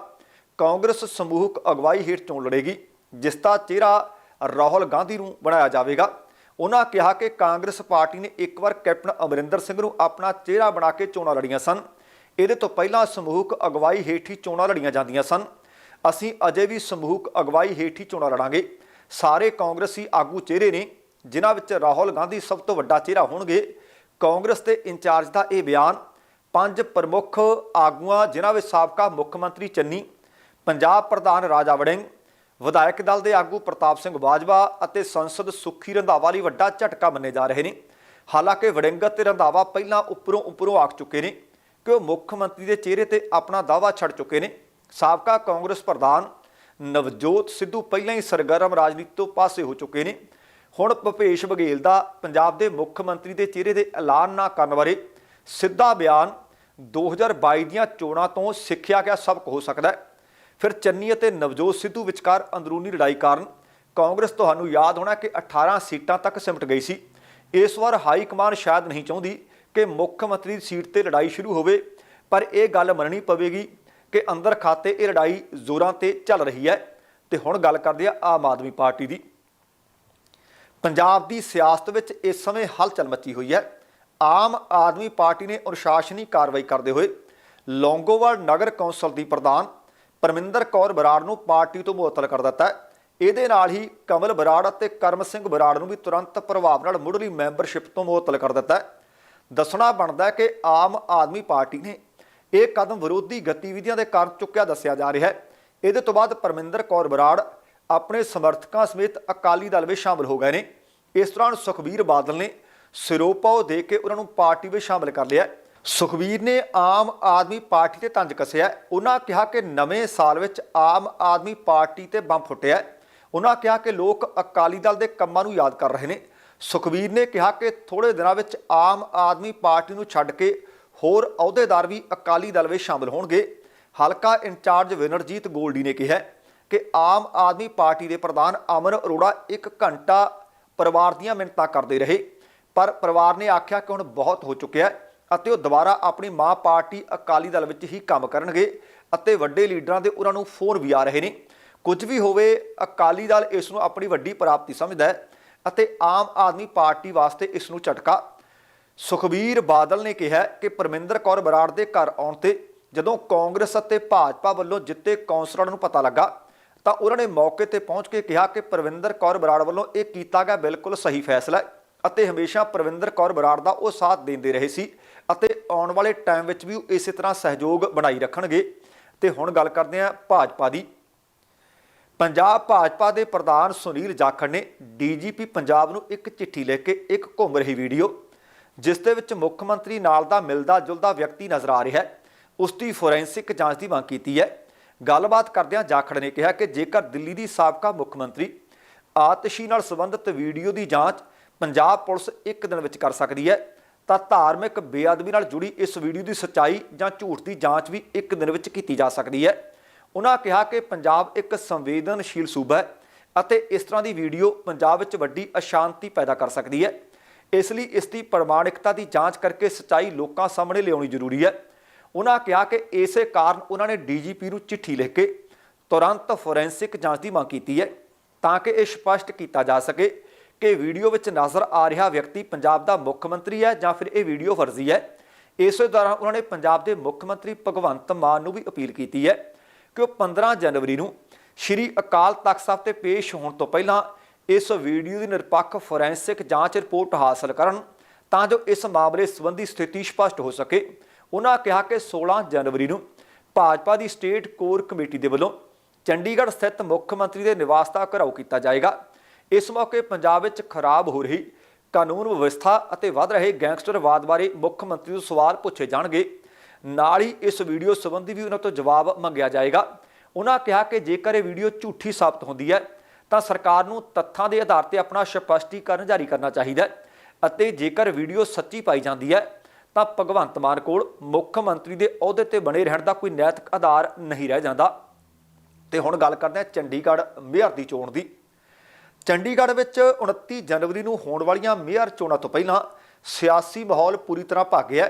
ਕਾਂਗਰਸ ਸਮੂਹਕ ਅਗਵਾਈ ਹੇਠ ਚੋਣ ਲੜੇਗੀ, ਜਿਸ ਦਾ ਚਿਹਰਾ ਰਾਹੁਲ ਗਾਂਧੀ ਨੂੰ ਬਣਾਇਆ ਜਾਵੇਗਾ। ਉਹਨਾਂ ਕਿਹਾ ਕਿ ਕਾਂਗਰਸ ਪਾਰਟੀ ਨੇ ਇੱਕ ਵਾਰ ਕੈਪਟਨ ਅਮਰਿੰਦਰ ਸਿੰਘ ਨੂੰ ਆਪਣਾ ਚਿਹਰਾ ਬਣਾ ਕੇ ਚੋਣਾਂ ਲੜੀਆਂ ਸਨ। ਇਹਦੇ ਤੋਂ ਪਹਿਲਾਂ ਸਮੂਹਕ ਅਗਵਾਈ ਹੇਠ ਹੀ ਚੋਣਾਂ ਲੜੀਆਂ ਜਾਂਦੀਆਂ ਸਨ। ਅਸੀਂ ਅਜੇ ਵੀ ਸਮੂਹਕ ਅਗਵਾਈ ਹੇਠ ਹੀ ਚੋਣਾਂ ਲੜਾਂਗੇ। ਸਾਰੇ ਕਾਂਗਰਸੀ ਆਗੂ ਚਿਹਰੇ ਨੇ, ਜਿਨ੍ਹਾਂ ਵਿੱਚ ਰਾਹੁਲ ਗਾਂਧੀ ਸਭ ਤੋਂ ਵੱਡਾ ਚਿਹਰਾ ਹੋਣਗੇ। ਕਾਂਗਰਸ ਦੇ ਇੰਚਾਰਜ ਦਾ ਇਹ ਬਿਆਨ ਪੰਜ ਪ੍ਰਮੁੱਖ ਆਗੂਆਂ, ਜਿਨ੍ਹਾਂ ਵਿੱਚ ਸਾਬਕਾ ਮੁੱਖ ਮੰਤਰੀ ਚੰਨੀ, ਪੰਜਾਬ ਪ੍ਰਧਾਨ ਰਾਜਾ ਵੜਿੰਗ, ਵਿਧਾਇਕ ਦਲ ਦੇ ਆਗੂ ਪ੍ਰਤਾਪ ਸਿੰਘ ਬਾਜਵਾ ਅਤੇ ਸੰਸਦ ਸੁਖੀ ਰੰਧਾਵਾ ਲਈ ਵੱਡਾ ਝਟਕਾ ਮੰਨੇ ਜਾ ਰਹੇ ਨੇ। ਹਾਲਾਂਕਿ ਵੜਿੰਗ ਅਤੇ ਰੰਧਾਵਾ ਪਹਿਲਾਂ ਉੱਪਰੋਂ ਉੱਪਰੋਂ ਆਖ ਚੁੱਕੇ ਨੇ ਕਿ ਉਹ ਮੁੱਖ ਮੰਤਰੀ ਦੇ ਚਿਹਰੇ ਤੇ ਆਪਣਾ ਦਾਅਵਾ ਛੱਡ ਚੁੱਕੇ ਨੇ। ਸਾਬਕਾ ਕਾਂਗਰਸ ਪ੍ਰਧਾਨ ਨਵਜੋਤ ਸਿੱਧੂ ਪਹਿਲਾਂ ਹੀ ਸਰਗਰਮ ਰਾਜਨੀਤੀ ਤੋਂ ਪਾਸੇ ਹੋ ਚੁੱਕੇ ਨੇ। ਹੁਣ ਭੁਪੇਸ਼ ਬਘੇਲ ਦਾ ਪੰਜਾਬ ਦੇ ਮੁੱਖ ਮੰਤਰੀ ਦੇ ਚਿਹਰੇ ਦੇ ਐਲਾਨ ਨਾ ਕਰਨ ਬਾਰੇ ਸਿੱਧਾ ਬਿਆਨ 2022 ਦੀਆਂ ਚੋਣਾਂ ਤੋਂ ਸਿੱਖਿਆ ਗਿਆ ਸਬਕ ਹੋ ਸਕਦਾ ਹੈ। ਫਿਰ ਚੰਨੀ ਅਤੇ ਨਵਜੋਤ ਸਿੱਧੂ ਵਿਚਕਾਰ ਅੰਦਰੂਨੀ ਲੜਾਈ ਕਾਰਨ ਕਾਂਗਰਸ ਤੁਹਾਨੂੰ ਯਾਦ ਹੋਣਾ ਕਿ 18 ਸੀਟਾਂ ਤੱਕ ਸਿਮਟ ਗਈ ਸੀ। ਇਸ ਵਾਰ ਹਾਈ ਕਮਾਨ ਸ਼ਾਇਦ ਨਹੀਂ ਚਾਹੁੰਦੀ ਕਿ ਮੁੱਖ ਮੰਤਰੀ ਦੀ ਸੀਟ ਤੇ ਲੜਾਈ ਸ਼ੁਰੂ ਹੋਵੇ, ਪਰ ਇਹ ਗੱਲ ਮੰਨਣੀ ਪਵੇਗੀ ਕਿ ਅੰਦਰ ਖਾਤੇ ਇਹ ਲੜਾਈ ਜ਼ੋਰਾਂ ਤੇ ਚੱਲ ਰਹੀ ਹੈ। ਤੇ ਹੁਣ ਗੱਲ ਕਰਦੇ ਆ ਆਮ ਆਦਮੀ ਪਾਰਟੀ ਦੀ। ਪੰਜਾਬ ਦੀ ਸਿਆਸਤ ਵਿੱਚ ਇਸ ਸਮੇਂ ਹਲਚਲ ਮੱਚੀ ਹੋਈ ਹੈ। ਆਮ ਆਦਮੀ ਪਾਰਟੀ ਨੇ ਅਨੁਸ਼ਾਸਨੀ ਕਾਰਵਾਈ ਕਰਦੇ ਹੋਏ ਲੌਂਗੋਵਾਲ ਨਗਰ ਕੌਂਸਲ ਦੀ ਪ੍ਰਧਾਨ ਪਰਮਿੰਦਰ ਕੌਰ ਬਰਾੜ ਨੂੰ ਪਾਰਟੀ ਤੋਂ ਮੁਅੱਤਲ ਕਰ ਦਿੱਤਾ ਹੈ। ਇਹਦੇ ਨਾਲ ਹੀ ਕਮਲ ਬਰਾੜ ਅਤੇ ਕਰਮ ਸਿੰਘ ਬਰਾੜ ਨੂੰ ਵੀ ਤੁਰੰਤ ਪ੍ਰਭਾਵ ਨਾਲ ਮੁੱਢਲੀ ਮੈਂਬਰਸ਼ਿਪ ਤੋਂ ਮੁਅੱਤਲ ਕਰ ਦਿੱਤਾ ਹੈ। ਦੱਸਣਾ ਬਣਦਾ ਹੈ ਕਿ ਆਮ ਆਦਮੀ ਪਾਰਟੀ ਨੇ ਇਹ ਕਦਮ ਵਿਰੋਧੀ ਗਤੀਵਿਧੀਆਂ ਦੇ ਕਾਰਨ ਚੁੱਕਿਆ ਦੱਸਿਆ ਜਾ ਰਿਹਾ ਹੈ। ਇਹਦੇ ਤੋਂ ਬਾਅਦ ਪਰਮਿੰਦਰ ਕੌਰ ਬਰਾੜ ਆਪਣੇ ਸਮਰਥਕਾਂ ਸਮੇਤ ਅਕਾਲੀ ਦਲ ਵਿੱਚ ਸ਼ਾਮਲ ਹੋ ਗਏ ਨੇ। ਇਸ ਦੌਰਾਨ ਸੁਖਬੀਰ ਬਾਦਲ ਨੇ ਸਿਰੋਪਾਓ ਦੇ ਕੇ ਉਹਨਾਂ ਨੂੰ ਪਾਰਟੀ ਵਿੱਚ ਸ਼ਾਮਲ ਕਰ ਲਿਆ। ਸੁਖਬੀਰ ਨੇ ਆਮ ਆਦਮੀ ਪਾਰਟੀ ਤੇ ਤੰਜ ਕੱਸਿਆ। ਉਹਨਾਂ ਕਿਹਾ ਕਿ ਨਵੇਂ ਸਾਲ ਵਿੱਚ ਆਮ ਆਦਮੀ ਪਾਰਟੀ ਤੇ ਬੰਬ ਫੁੱਟਿਆ। ਉਹਨਾਂ ਕਿਹਾ ਕਿ ਲੋਕ ਅਕਾਲੀ ਦਲ ਦੇ ਕੰਮਾਂ ਨੂੰ ਯਾਦ ਕਰ ਰਹੇ ਨੇ। ਸੁਖਬੀਰ ਨੇ ਕਿਹਾ ਕਿ ਥੋੜੇ ਦਿਨਾਂ ਵਿੱਚ ਆਮ ਆਦਮੀ ਪਾਰਟੀ ਨੂੰ ਛੱਡ ਕੇ ਹੋਰ ਅਹੁਦੇਦਾਰ ਵੀ ਅਕਾਲੀ ਦਲ ਵਿੱਚ ਸ਼ਾਮਲ ਹੋਣਗੇ। ਹਲਕਾ ਇੰਚਾਰਜ ਵਿਨਰਜੀਤ ਗੋਲਡੀ ਨੇ ਕਿਹਾ ਕਿ ਆਮ ਆਦਮੀ ਪਾਰਟੀ ਦੇ ਪ੍ਰਧਾਨ ਅਮਨ ਅਰੋੜਾ ਇੱਕ ਘੰਟਾ ਪਰਿਵਾਰ ਦੀਆਂ ਮਿੰਨਤਾਂ ਕਰਦੇ ਰਹੇ। ਪਰ ਪਰਿਵਾਰ ਨੇ ਆਖਿਆ ਕਿ ਹੁਣ ਬਹੁਤ ਹੋ ਚੁੱਕਿਆ ਅਤੇ ਉਹ ਦੁਬਾਰਾ ਆਪਣੀ ਮਾਂ ਪਾਰਟੀ ਅਕਾਲੀ ਦਲ ਵਿੱਚ ਹੀ ਕੰਮ ਕਰਨਗੇ ਅਤੇ ਵੱਡੇ ਲੀਡਰਾਂ ਦੇ ਉਹਨਾਂ ਨੂੰ ਫੋਨ ਵੀ ਆ ਰਹੇ ਨੇ। ਕੁਝ ਵੀ ਹੋਵੇ, ਅਕਾਲੀ ਦਲ ਇਸ ਨੂੰ ਆਪਣੀ ਵੱਡੀ ਪ੍ਰਾਪਤੀ ਸਮਝਦਾ ਹੈ ਅਤੇ ਆਮ ਆਦਮੀ ਪਾਰਟੀ ਵਾਸਤੇ ਇਸ ਨੂੰ ਝਟਕਾ। ਸੁਖਬੀਰ ਬਾਦਲ ਨੇ ਕਿਹਾ ਕਿ ਪਰਮਿੰਦਰ ਕੌਰ ਬਰਾੜ ਦੇ ਘਰ ਆਉਣ ਤੇ ਜਦੋਂ ਕਾਂਗਰਸ ਅਤੇ ਭਾਜਪਾ ਵੱਲੋਂ ਜਿੱਤੇ ਕੌਂਸਲਰਾਂ ਨੂੰ ਪਤਾ ਲੱਗਾ, ਤਾਂ ਉਹਨਾਂ ਨੇ ਮੌਕੇ ਤੇ ਪਹੁੰਚ ਕੇ ਕਿਹਾ ਕਿ ਪਰਵਿੰਦਰ ਕੌਰ ਬਰਾੜ ਵੱਲੋਂ ਇਹ ਕੀਤਾ ਗਿਆ ਬਿਲਕੁਲ ਸਹੀ ਫੈਸਲਾ ਹੈ। ਅਤੇ ਹਮੇਸ਼ਾ ਪਰਵਿੰਦਰ ਕੌਰ ਬਰਾੜ ਦਾ ਉਹ ਸਾਥ ਦਿੰਦੇ ਰਹੇ ਸੀ ਅਤੇ ਆਉਣ ਵਾਲੇ ਟਾਈਮ ਵਿੱਚ ਵੀ ਉਹ ਇਸੇ ਤਰ੍ਹਾਂ ਸਹਿਯੋਗ ਬਣਾਈ ਰੱਖਣਗੇ। ਤੇ ਹੁਣ ਗੱਲ ਕਰਦੇ ਹਾਂ ਭਾਜਪਾ ਦੀ। ਪੰਜਾਬ ਭਾਜਪਾ ਦੇ ਪ੍ਰਧਾਨ ਸੁਨੀਲ ਜਾਖੜ ਨੇ ਡੀਜੀਪੀ ਪੰਜਾਬ ਨੂੰ ਇੱਕ ਚਿੱਠੀ ਲਿਖ ਕੇ ਇੱਕ ਘੁੰਮ ਰਹੀ ਵੀਡੀਓ, ਜਿਸ ਦੇ ਵਿੱਚ ਮੁੱਖ ਮੰਤਰੀ ਨਾਲ ਦਾ ਮਿਲਦਾ ਜੁਲਦਾ ਵਿਅਕਤੀ ਨਜ਼ਰ ਆ ਰਿਹਾ ਹੈ। ਉਸ ਦੀ ਫੋਰੈਂਸਿਕ ਜਾਂਚ ਦੀ ਮੰਗ ਕੀਤੀ ਹੈ। ਗੱਲਬਾਤ ਕਰਦਿਆਂ ਜਾਖੜ ਨੇ ਕਿਹਾ ਕਿ ਜੇਕਰ ਦਿੱਲੀ ਦੀ ਸਾਬਕਾ ਮੁੱਖ ਮੰਤਰੀ ਆਤਸ਼ੀ ਨਾਲ ਸੰਬੰਧਿਤ ਵੀਡੀਓ ਦੀ ਜਾਂਚ ਪੰਜਾਬ ਪੁਲਿਸ ਇੱਕ ਦਿਨ ਵਿੱਚ ਕਰ ਸਕਦੀ ਹੈ। ਤਾਂ ਧਾਰਮਿਕ ਬੇਅਦਬੀ ਨਾਲ ਜੁੜੀ ਇਸ ਵੀਡੀਓ ਦੀ ਸੱਚਾਈ ਜਾਂ ਝੂਠ ਦੀ ਜਾਂਚ ਵੀ ਇੱਕ ਦਿਨ ਵਿੱਚ ਕੀਤੀ ਜਾ ਸਕਦੀ ਹੈ। ਉਹਨਾਂ ਕਿਹਾ ਕਿ ਪੰਜਾਬ ਇੱਕ ਸੰਵੇਦਨਸ਼ੀਲ ਸੂਬਾ ਹੈ ਅਤੇ ਇਸ ਤਰ੍ਹਾਂ ਦੀ ਵੀਡੀਓ ਪੰਜਾਬ ਵਿੱਚ ਵੱਡੀ ਅਸ਼ਾਂਤੀ ਪੈਦਾ ਕਰ ਸਕਦੀ ਹੈ। ਇਸ ਲਈ ਇਸ ਦੀ ਪ੍ਰਮਾਣਿਕਤਾ ਦੀ ਜਾਂਚ ਕਰਕੇ ਸੱਚਾਈ ਲੋਕਾਂ ਸਾਹਮਣੇ ਲਿਆਉਣੀ ਜ਼ਰੂਰੀ ਹੈ। ਉਹਨਾਂ ਕਿਹਾ ਕਿ ਇਸੇ ਕਾਰਨ ਉਹਨਾਂ ਨੇ ਡੀਜੀਪੀ ਨੂੰ ਚਿੱਠੀ ਲਿਖ ਕੇ ਤੁਰੰਤ ਫੋਰੈਂਸਿਕ ਜਾਂਚ ਦੀ ਮੰਗ ਕੀਤੀ ਹੈ ਤਾਂ ਕਿ ਇਹ ਸਪਸ਼ਟ ਕੀਤਾ ਜਾ ਸਕੇ ਕਿ ਵੀਡੀਓ ਵਿੱਚ ਨਜ਼ਰ ਆ ਰਿਹਾ ਵਿਅਕਤੀ ਪੰਜਾਬ ਦਾ ਮੁੱਖ ਮੰਤਰੀ ਹੈ ਜਾਂ ਫਿਰ ਇਹ ਵੀਡੀਓ ਫਰਜ਼ੀ ਹੈ? ਇਸੇ ਦੌਰਾਨ ਉਹਨਾਂ ਨੇ ਪੰਜਾਬ ਦੇ ਮੁੱਖ ਮੰਤਰੀ ਭਗਵੰਤ ਮਾਨ ਨੂੰ ਵੀ ਅਪੀਲ ਕੀਤੀ ਹੈ ਕਿ ਉਹ 15 ਜਨਵਰੀ ਨੂੰ ਸ਼੍ਰੀ ਅਕਾਲ ਤਖਤ ਸਾਹਿਬ ਤੇ ਪੇਸ਼ ਹੋਣ ਤੋਂ ਪਹਿਲਾਂ ਇਸ ਵੀਡੀਓ ਦੀ ਨਿਰਪੱਖ ਫੋਰੈਂਸਿਕ ਜਾਂਚ ਰਿਪੋਰਟ ਹਾਸਲ ਕਰਨ ਤਾਂ ਜੋ ਇਸ ਮਾਮਲੇ ਸੰਬੰਧੀ ਸਥਿਤੀ ਸਪਸ਼ਟ ਹੋ ਸਕੇ। ਉਹਨਾਂ ਕਿਹਾ ਕਿ 16 ਜਨਵਰੀ ਨੂੰ ਭਾਜਪਾ ਦੀ ਸਟੇਟ ਕੋਰ ਕਮੇਟੀ ਦੇ ਵੱਲੋਂ ਚੰਡੀਗੜ੍ਹ ਸਥਿਤ ਮੁੱਖ ਮੰਤਰੀ ਦੇ ਨਿਵਾਸ ਦਾ ਘਿਰਾਓ ਕੀਤਾ ਜਾਏਗਾ। ਇਸ ਮੌਕੇ ਪੰਜਾਬ ਵਿੱਚ ਖਰਾਬ ਹੋ ਰਹੀ ਕਾਨੂੰਨ ਵਿਵਸਥਾ ਅਤੇ ਵੱਧ ਰਹੇ ਗੈਂਗਸਟਰਵਾਦ ਬਾਰੇ ਮੁੱਖ ਮੰਤਰੀ ਤੋਂ ਸਵਾਲ ਪੁੱਛੇ ਜਾਣਗੇ। ਨਾਲ ਹੀ ਇਸ ਵੀਡੀਓ ਸੰਬੰਧੀ ਵੀ ਉਹਨਾਂ ਤੋਂ ਜਵਾਬ ਮੰਗਿਆ ਜਾਏਗਾ। ਉਹਨਾਂ ਕਿਹਾ ਕਿ ਜੇਕਰ ਇਹ ਵੀਡੀਓ ਝੂਠੀ ਸਾਬਤ ਹੁੰਦੀ ਹੈ, ਤਾਂ ਸਰਕਾਰ ਨੂੰ ਤੱਥਾਂ ਦੇ ਆਧਾਰ ਤੇ ਆਪਣਾ ਸਪਸ਼ਟੀਕਰਨ ਜਾਰੀ ਕਰਨਾ ਚਾਹੀਦਾ ਹੈ ਅਤੇ ਜੇਕਰ ਵੀਡੀਓ ਸੱਚੀ ਪਾਈ ਜਾਂਦੀ ਹੈ, ਤਾਂ ਭਗਵੰਤ ਮਾਨ ਕੋਲ ਮੁੱਖ ਮੰਤਰੀ ਦੇ ਅਹੁਦੇ ਤੇ ਬਣੇ ਰਹਿਣ ਦਾ ਕੋਈ ਨੈਤਿਕ ਆਧਾਰ ਨਹੀਂ ਰਹਿ ਜਾਂਦਾ। ਤੇ ਹੁਣ ਗੱਲ ਕਰਦੇ ਹਾਂ ਚੰਡੀਗੜ੍ਹ ਮੇਅਰ ਦੀ ਚੋਣ ਦੀ। ਚੰਡੀਗੜ੍ਹ ਵਿੱਚ 29 ਜਨਵਰੀ ਨੂੰ ਹੋਣ ਵਾਲੀਆਂ ਮੇਅਰ ਚੋਣਾਂ ਤੋਂ ਪਹਿਲਾਂ ਸਿਆਸੀ ਮਾਹੌਲ ਪੂਰੀ ਤਰ੍ਹਾਂ ਭੱਗ ਗਿਆ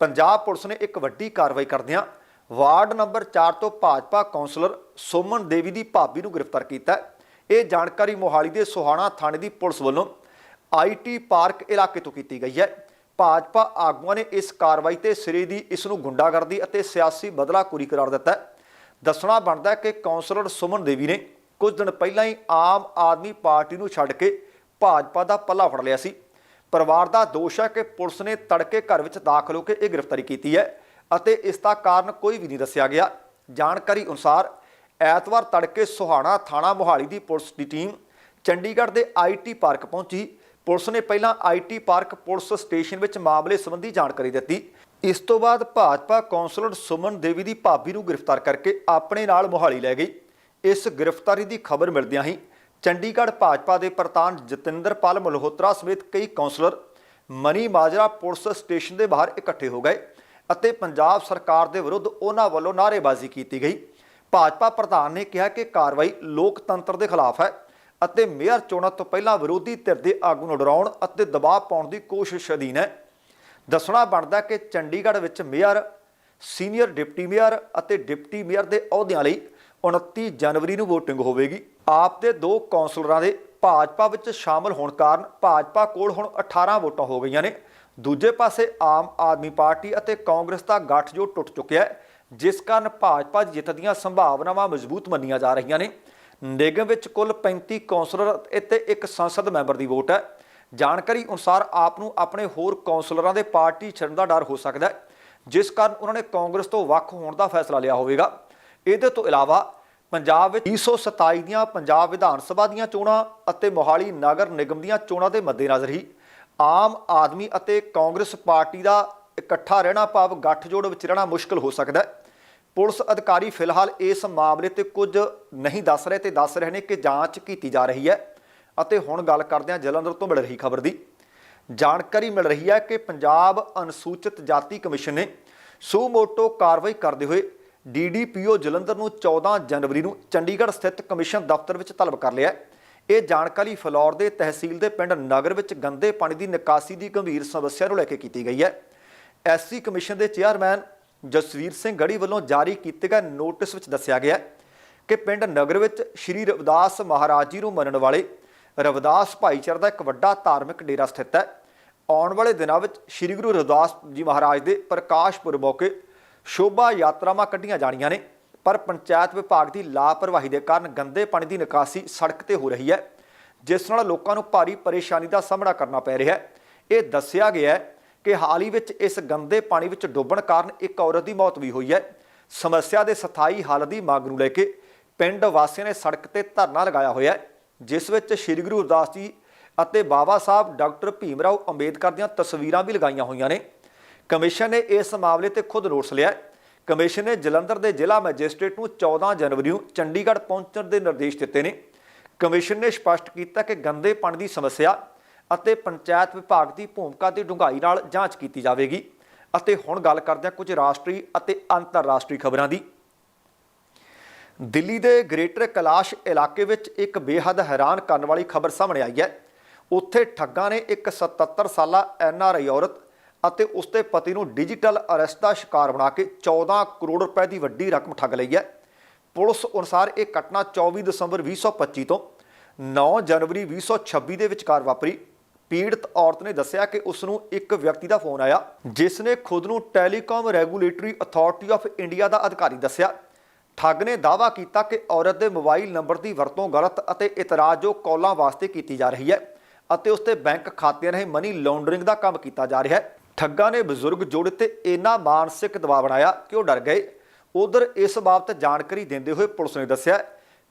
ਪੰਜਾਬ ਪੁਲਿਸ ਨੇ ਇੱਕ ਵੱਡੀ ਕਾਰਵਾਈ ਕਰਦਿਆਂ ਵਾਰਡ ਨੰਬਰ 4 ਤੋਂ ਭਾਜਪਾ ਕੌਂਸਲਰ ਸੋਮਨ ਦੇਵੀ ਦੀ ਭਾਬੀ ਨੂੰ ਗ੍ਰਿਫਤਾਰ ਕੀਤਾ ਇਹ ਜਾਣਕਾਰੀ ਮੋਹਾਲੀ ਦੇ ਸੋਹਾਣਾ ਥਾਣੇ ਦੀ ਪੁਲਿਸ ਵੱਲੋਂ ਆਈਟੀ ਪਾਰਕ ਇਲਾਕੇ ਤੋਂ ਕੀਤੀ ਗਈ ਹੈ। ਭਾਜਪਾ ਆਗੂਆਂ ਨੇ ਇਸ ਕਾਰਵਾਈ ਤੇ ਸਿਰੇ ਦੀ ਇਸ ਨੂੰ ਗੁੰਡਾਗਰਦੀ ਅਤੇ ਸਿਆਸੀ ਬਦਲਾਖੋਰੀ ਕਰਾਰ ਦਿੱਤਾ ਦੱਸਣਾ ਬਣਦਾ ਕਿ ਕੌਂਸਲਰ ਸੁਮਨ ਦੇਵੀ ਨੇ ਕੁਝ ਦਿਨ ਪਹਿਲਾਂ ਹੀ ਆਮ ਆਦਮੀ ਪਾਰਟੀ ਨੂੰ ਛੱਡ ਕੇ ਭਾਜਪਾ ਦਾ ਪੱਲਾ ਫੜ ਲਿਆ ਸੀ। ਪਰਿਵਾਰ ਦਾ ਦੋਸ਼ ਹੈ ਕਿ ਪੁਲਿਸ ਨੇ ਤੜਕੇ ਘਰ ਵਿੱਚ ਦਾਖਲ ਹੋ ਕੇ ਇਹ ਗ੍ਰਿਫਤਾਰੀ ਕੀਤੀ ਹੈ ਅਤੇ ਇਸ ਦਾ ਕਾਰਨ ਕੋਈ ਵੀ ਨਹੀਂ ਦੱਸਿਆ ਗਿਆ। ਜਾਣਕਾਰੀ ਅਨੁਸਾਰ ਐਤਵਾਰ ਤੜਕੇ ਸੁਹਾਣਾ ਥਾਣਾ ਮੋਹਾਲੀ ਦੀ ਪੁਲਿਸ ਦੀ ਟੀਮ ਚੰਡੀਗੜ੍ਹ ਦੇ ਆਈਟੀ ਪਾਰਕ ਪਹੁੰਚੀ। ਪੁਲਿਸ ਨੇ ਪਹਿਲਾਂ ਆਈਟੀ ਪਾਰਕ ਪੁਲਿਸ ਸਟੇਸ਼ਨ ਵਿੱਚ ਮਾਮਲੇ ਸੰਬੰਧੀ ਜਾਣਕਾਰੀ ਦਿੱਤੀ। ਇਸ ਤੋਂ ਬਾਅਦ ਭਾਜਪਾ ਕੌਂਸਲਰ ਸੁਮਨ ਦੇਵੀ ਦੀ ਭਾਬੀ ਨੂੰ ਗ੍ਰਿਫਤਾਰ ਕਰਕੇ ਆਪਣੇ ਨਾਲ ਮੋਹਾਲੀ ਲੈ ਗਈ। ਇਸ ਗ੍ਰਿਫਤਾਰੀ ਦੀ ਖਬਰ ਮਿਲਦਿਆਂ ਹੀ ਚੰਡੀਗੜ੍ਹ ਭਾਜਪਾ ਦੇ ਪ੍ਰਧਾਨ ਜਤਿੰਦਰਪਾਲ ਮਲਹੋਤਰਾ ਸਮੇਤ ਕਈ councillor Mani Majra police station ਦੇ ਬਾਹਰ ਇਕੱਠੇ ਹੋ ਗਏ ਅਤੇ ਪੰਜਾਬ ਸਰਕਾਰ ਦੇ ਵਿਰੁੱਧ ਉਹਨਾਂ ਵੱਲੋਂ ਨਾਅਰੇਬਾਜ਼ੀ ਕੀਤੀ ਗਈ। ਭਾਜਪਾ ਪ੍ਰਧਾਨ ਨੇ ਕਿਹਾ ਕਿ ਕਾਰਵਾਈ ਲੋਕਤੰਤਰ ਦੇ ਖਿਲਾਫ ਹੈ ਅਤੇ ਮੇਅਰ ਚੋਣਾਂ ਤੋਂ ਪਹਿਲਾਂ ਵਿਰੋਧੀ ਧਿਰ ਦੇ ਆਗੂ ਨੂੰ ਡਰਾਉਣ ਅਤੇ ਦਬਾਅ ਪਾਉਣ ਦੀ ਕੋਸ਼ਿਸ਼ ਅਧੀਨ ਹੈ। ਦੱਸਣਾ ਬਣਦਾ ਕਿ ਚੰਡੀਗੜ੍ਹ ਵਿੱਚ ਮੇਅਰ, ਸੀਨੀਅਰ ਡਿਪਟੀ ਮੇਅਰ ਅਤੇ ਡਿਪਟੀ ਮੇਅਰ ਦੇ ਅਹੁਦਿਆਂ ਲਈ 29 ਜਨਵਰੀ ਨੂੰ VOTING ਹੋਵੇਗੀ। ਆਪ ਦੇ ਦੋ ਕੌਂਸਲਰਾਂ ਦੇ ਭਾਜਪਾ ਵਿੱਚ ਸ਼ਾਮਲ ਹੋਣ ਕਾਰਨ ਭਾਜਪਾ ਕੋਲ ਹੁਣ 18 ਵੋਟਾਂ ਹੋ ਗਈਆਂ ਨੇ। ਦੂਜੇ ਪਾਸੇ ਆਮ ਆਦਮੀ ਪਾਰਟੀ ਅਤੇ ਕਾਂਗਰਸ ਦਾ ਗੱਠਜੋੜ ਟੁੱਟ ਚੁੱਕਿਆ ਹੈ, ਜਿਸ ਕਾਰਨ ਭਾਜਪਾ ਦੀ ਜਿੱਤ ਦੀਆਂ ਸੰਭਾਵਨਾਵਾਂ ਮਜ਼ਬੂਤ ਮੰਨੀਆਂ ਜਾ ਰਹੀਆਂ ਨੇ। ਨਿਗਮ ਵਿੱਚ ਕੁੱਲ 35 ਕੌਂਸਲਰ ਅਤੇ ਇੱਕ ਸੰਸਦ ਮੈਂਬਰ ਦੀ ਵੋਟ ਹੈ। ਜਾਣਕਾਰੀ ਅਨੁਸਾਰ ਆਪ ਨੂੰ ਆਪਣੇ ਹੋਰ ਕੌਂਸਲਰਾਂ ਦੇ ਪਾਰਟੀ ਛੱਡਣ ਦਾ ਡਰ ਹੋ ਸਕਦਾ ਹੈ, ਜਿਸ ਕਾਰਨ ਉਹਨਾਂ ਨੇ ਕਾਂਗਰਸ ਤੋਂ ਵੱਖ ਹੋਣ ਦਾ ਫੈਸਲਾ ਲਿਆ ਹੋਵੇਗਾ। ਇਹਦੇ ਤੋਂ ਇਲਾਵਾ ਪੰਜਾਬ ਵਿੱਚ 227 ਦੀਆਂ ਪੰਜਾਬ ਵਿਧਾਨ ਸਭਾ ਦੀਆਂ ਚੋਣਾਂ ਅਤੇ ਮੋਹਾਲੀ ਨਗਰ ਨਿਗਮ ਦੀਆਂ ਚੋਣਾਂ ਦੇ ਮੱਦੇਨਜ਼ਰ ਹੀ ਆਮ ਆਦਮੀ ਅਤੇ ਕਾਂਗਰਸ ਪਾਰਟੀ ਦਾ ਇਕੱਠਾ ਰਹਿਣਾ ਭਾਵ ਗੱਠਜੋੜ ਵਿੱਚ ਰਹਿਣਾ ਮੁਸ਼ਕਲ ਹੋ ਸਕਦਾ ਹੈ। ਪੁਲਿਸ ਅਧਿਕਾਰੀ ਫਿਲਹਾਲ ਇਸ ਮਾਮਲੇ ਤੇ ਕੁਝ ਨਹੀਂ ਦੱਸ ਰਹੇ ਤੇ ਦੱਸ ਰਹੇ ਨੇ ਕਿ ਜਾਂਚ ਕੀਤੀ ਜਾ ਰਹੀ ਹੈ ਅਤੇ ਹੁਣ ਗੱਲ ਕਰਦੇ ਹਾਂ ਜਲੰਧਰ ਤੋਂ ਮਿਲ ਰਹੀ ਖਬਰ ਦੀ। ਜਾਣਕਾਰੀ ਮਿਲ ਰਹੀ ਹੈ ਕਿ ਪੰਜਾਬ ਅਨੁਸੂਚਿਤ ਜਾਤੀ ਕਮਿਸ਼ਨ ਨੇ ਸੂਮੋਟੋ ਕਾਰਵਾਈ ਕਰਦੇ ਹੋਏ ਡੀਡੀਪੀਓ ਜਲੰਧਰ ਨੂੰ 14 ਜਨਵਰੀ ਨੂੰ ਚੰਡੀਗੜ੍ਹ ਸਥਿਤ ਕਮਿਸ਼ਨ ਦਫ਼ਤਰ ਵਿੱਚ ਤਲਬ ਕਰ ਲਿਆ ਇਹ ਜਾਣਕਾਰੀ ਫਲੌਰ ਦੇ ਤਹਿਸੀਲ ਦੇ ਪਿੰਡ ਨਗਰ ਵਿੱਚ ਗੰਦੇ ਪਾਣੀ ਦੀ ਨਿਕਾਸੀ ਦੀ ਗੰਭੀਰ ਸਮੱਸਿਆ ਨੂੰ ਲੈ ਕੇ ਕੀਤੀ ਗਈ ਹੈ। ਐਸਸੀ ਕਮਿਸ਼ਨ ਦੇ ਚੇਅਰਮੈਨ ਜਸਵੀਰ ਸਿੰਘ ਗੜੀ ਵੱਲੋਂ ਜਾਰੀ ਕੀਤੇ ਗਏ ਨੋਟਿਸ ਵਿੱਚ ਦੱਸਿਆ ਗਿਆ ਕਿ ਪਿੰਡ ਨਗਰ ਵਿੱਚ ਸ਼੍ਰੀ ਰਵਿਦਾਸ ਮਹਾਰਾਜ ਜੀ ਨੂੰ ਮੰਨਣ ਵਾਲੇ ਰਵਿਦਾਸ ਭਾਈਚਾਰੇ ਦਾ ਇੱਕ ਵੱਡਾ ਧਾਰਮਿਕ ਡੇਰਾ ਸਥਿਤ ਹੈ। ਆਉਣ ਵਾਲੇ ਦਿਨਾਂ ਵਿੱਚ ਸ਼੍ਰੀ ਗੁਰੂ ਰਵਿਦਾਸ ਜੀ ਮਹਾਰਾਜ ਦੇ ਪ੍ਰਕਾਸ਼ ਪੁਰਬ ਮੌਕੇ ਸ਼ੋਭਾ ਯਾਤਰਾਵਾਂ ਕੱਢੀਆਂ ਜਾਣੀਆਂ ਨੇ, ਪਰ ਪੰਚਾਇਤ ਵਿਭਾਗ ਦੀ ਲਾਪਰਵਾਹੀ ਦੇ ਕਾਰਨ ਗੰਦੇ ਪਾਣੀ ਦੀ ਨਿਕਾਸੀ ਸੜਕ ਤੇ ਹੋ ਰਹੀ ਹੈ, ਜਿਸ ਨਾਲ ਲੋਕਾਂ ਨੂੰ ਭਾਰੀ ਪਰੇਸ਼ਾਨੀ ਦਾ ਸਾਹਮਣਾ ਕਰਨਾ ਪੈ ਰਿਹਾ ਹੈ। ਇਹ ਦੱਸਿਆ ਗਿਆ ਹੈ ਕਿ ਹਾਲ ਹੀ ਵਿੱਚ ਇਸ ਗੰਦੇ ਪਾਣੀ ਵਿੱਚ ਡੁੱਬਣ ਕਾਰਨ ਇੱਕ ਔਰਤ ਦੀ ਮੌਤ ਵੀ ਹੋਈ ਹੈ। ਸਮੱਸਿਆ ਦੇ ਸਥਾਈ ਹੱਲ ਦੀ ਮੰਗ ਨੂੰ ਲੈ ਕੇ ਪਿੰਡ ਵਾਸੀਆਂ ਨੇ ਸੜਕ ਤੇ ਧਰਨਾ ਲਗਾਇਆ ਹੋਇਆ ਹੈ, ਜਿਸ ਵਿੱਚ ਸ੍ਰੀ ਗੁਰੂ ਰਵਿਦਾਸ ਜੀ ਅਤੇ ਬਾਬਾ ਸਾਹਿਬ ਡਾਕਟਰ ਭੀਮ ਰਾਓ ਅੰਬੇਦਕਰ ਦੀਆਂ ਤਸਵੀਰਾਂ ਵੀ ਲਗਾਈਆਂ ਹੋਈਆਂ ਨੇ। ਕਮਿਸ਼ਨ ਨੇ ਇਸ ਮਾਮਲੇ ਤੇ ਖੁਦ ਨੋਟਿਸ ਲਿਆ ਕਮਿਸ਼ਨ ਨੇ ਜਲੰਧਰ ਦੇ ਜ਼ਿਲ੍ਹਾ ਮੈਜਿਸਟ੍ਰੇਟ ਨੂੰ 14 ਜਨਵਰੀ ਨੂੰ ਚੰਡੀਗੜ੍ਹ ਪਹੁੰਚਣ ਦੇ ਨਿਰਦੇਸ਼ ਦਿੱਤੇ ਨੇ। ਕਮਿਸ਼ਨ ਨੇ ਸਪਸ਼ਟ ਕੀਤਾ ਕਿ ਗੰਦੇ ਪਾਣੀ ਦੀ ਸਮੱਸਿਆ ਅਤੇ ਪੰਚਾਇਤ ਵਿਭਾਗ ਦੀ ਭੂਮਿਕਾ ਦੀ ਡੂੰਘਾਈ ਨਾਲ ਜਾਂਚ ਕੀਤੀ ਜਾਵੇਗੀ ਅਤੇ ਹੁਣ ਗੱਲ ਕਰਦੇ ਹਾਂ ਕੁਝ ਰਾਸ਼ਟਰੀ ਅਤੇ ਅੰਤਰਰਾਸ਼ਟਰੀ ਖਬਰਾਂ ਦੀ। ਦਿੱਲੀ ਦੇ ਗ੍ਰੇਟਰ ਕੈਲਾਸ਼ ਇਲਾਕੇ ਵਿੱਚ ਇੱਕ ਬੇਹੱਦ ਹੈਰਾਨ ਕਰਨ ਵਾਲੀ ਖਬਰ ਸਾਹਮਣੇ ਆਈ ਹੈ। ਉੱਥੇ ਠੱਗਾਂ ਨੇ ਇੱਕ 77 ਸਾਲਾ ਐਨਆਰਆਈ ਔਰਤ ਅਤੇ ਉਸ ਦੇ ਪਤੀ ਨੂੰ ਡਿਜੀਟਲ ਅਰੈਸਟ ਦਾ ਸ਼ਿਕਾਰ ਬਣਾ ਕੇ 14 ਕਰੋੜ ਰੁਪਏ ਦੀ ਵੱਡੀ ਰਕਮ ਠੱਗ ਲਈ ਹੈ। ਪੁਲਿਸ ਅਨੁਸਾਰ ਇਹ ਘਟਨਾ 24 ਦਸੰਬਰ 2025 ਤੋਂ 9 ਜਨਵਰੀ 2026 ਦੇ ਵਿਚਕਾਰ ਵਾਪਰੀ। ਪੀੜਤ ਔਰਤ ਨੇ ਦੱਸਿਆ ਕਿ ਉਸ ਨੂੰ ਇੱਕ ਵਿਅਕਤੀ ਦਾ ਫੋਨ ਆਇਆ, ਜਿਸ ਨੇ ਖੁਦ ਨੂੰ telecom regulatory authority of India ਦਾ ਅਧਿਕਾਰੀ ਦੱਸਿਆ। ਠੱਗ ਨੇ ਦਾਅਵਾ ਕੀਤਾ ਕਿ ਔਰਤ ਦੇ ਮੋਬਾਈਲ ਨੰਬਰ ਦੀ ਵਰਤੋਂ ਗਲਤ ਅਤੇ ਇਤਰਾਜ਼ਯੋਗ ਕਾਲਾਂ ਵਾਸਤੇ ਕੀਤੀ ਜਾ ਰਹੀ ਹੈ ਅਤੇ ਉਸ ਦੇ ਬੈਂਕ ਖਾਤਿਆਂ ਰਾਹੀਂ ਮਨੀ ਲਾਂਡਰਿੰਗ ਦਾ ਕੰਮ ਕੀਤਾ ਜਾ ਰਿਹਾ ਹੈ। ਠੱਗਾਂ ਨੇ ਬਜ਼ੁਰਗ ਜੋੜੇ ਤੇ ਇੰਨਾ ਮਾਨਸਿਕ ਦਬਾਅ ਬਣਾਇਆ ਕਿ ਉਹ ਡਰ ਗਏ। ਉਧਰ ਇਸ ਬਾਬਤ ਜਾਣਕਾਰੀ ਦਿੰਦੇ ਹੋਏ ਪੁਲਿਸ ਨੇ ਦੱਸਿਆ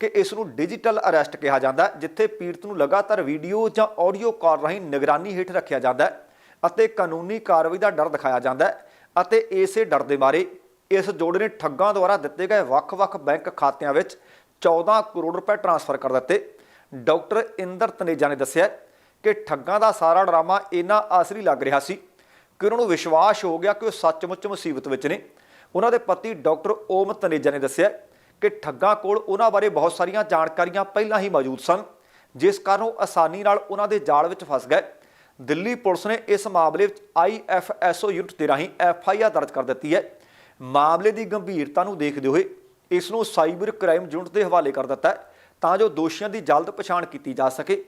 ਕਿ ਇਸ ਨੂੰ ਡਿਜੀਟਲ ਅਰੈਸਟ ਕਿਹਾ ਜਾਂਦਾ ਹੈ, ਜਿੱਥੇ ਪੀੜਤ ਨੂੰ ਲਗਾਤਾਰ ਵੀਡੀਓ ਜਾਂ ਆਡੀਓ ਕਾਲ ਰਾਹੀਂ ਨਿਗਰਾਨੀ ਹੇਠ ਰੱਖਿਆ ਜਾਂਦਾ ਹੈ ਅਤੇ ਕਾਨੂੰਨੀ ਕਾਰਵਾਈ ਦਾ ਡਰ ਦਿਖਾਇਆ ਜਾਂਦਾ ਹੈ ਅਤੇ ਇਸੇ ਡਰ ਦੇ ਮਾਰੇ ਇਸ ਜੋੜੇ ਨੇ ਠੱਗਾਂ ਦੁਆਰਾ ਦਿੱਤੇ ਗਏ ਵੱਖ-ਵੱਖ ਬੈਂਕ ਖਾਤਿਆਂ ਵਿੱਚ 14 ਕਰੋੜ ਰੁਪਏ ਟਰਾਂਸਫਰ ਕਰ ਦਿੱਤੇ। ਡਾਕਟਰ ਇੰਦਰ ਤਨੇਜਾ ਨੇ ਦੱਸਿਆ ਕਿ ਠੱਗਾਂ ਦਾ ਸਾਰਾ ਡਰਾਮਾ ਇੰਨਾ ਆਸਰੀ ਲੱਗ ਰਿਹਾ ਸੀ ਕਿ ਉਹਨਾਂ ਨੂੰ ਵਿਸ਼ਵਾਸ ਹੋ ਗਿਆ ਕਿ ਉਹ ਸੱਚਮੁੱਚ ਮੁਸੀਬਤ ਵਿੱਚ ਨੇ। ਉਹਨਾਂ ਦੇ ਪਤੀ ਡਾਕਟਰ ਓਮ ਤਨੇਜਾ ਨੇ ਦੱਸਿਆ ਕਿ ਠੱਗਾਂ ਕੋਲ ਉਹਨਾਂ ਬਾਰੇ ਬਹੁਤ ਸਾਰੀਆਂ ਜਾਣਕਾਰੀਆਂ ਪਹਿਲਾਂ ਹੀ ਮੌਜੂਦ ਸਨ, ਜਿਸ ਕਾਰਨ ਉਹ ਆਸਾਨੀ ਨਾਲ ਉਹਨਾਂ ਦੇ ਜਾਲ ਵਿੱਚ ਫਸ ਗਏ। ਦਿੱਲੀ ਪੁਲਿਸ ਨੇ ਇਸ ਮਾਮਲੇ ਵਿੱਚ ਆਈਐਫਐਸਓ ਯੂਨਿਟ ਦੇ ਰਾਹੀਂ ਐਫਆਈਆਰ ਦਰਜ ਕਰ ਦਿੱਤੀ ਹੈ। ਮਾਮਲੇ ਦੀ ਗੰਭੀਰਤਾ ਨੂੰ ਦੇਖਦੇ ਹੋਏ ਇਸ ਨੂੰ ਸਾਈਬਰ ਕ੍ਰਾਈਮ ਯੂਨਿਟ ਦੇ ਹਵਾਲੇ ਕਰ ਦਿੱਤਾ ਹੈ ਤਾਂ ਜੋ ਦੋਸ਼ੀਆਂ ਦੀ ਜਲਦ ਪਛਾਣ ਕੀਤੀ ਜਾ ਸਕੇ।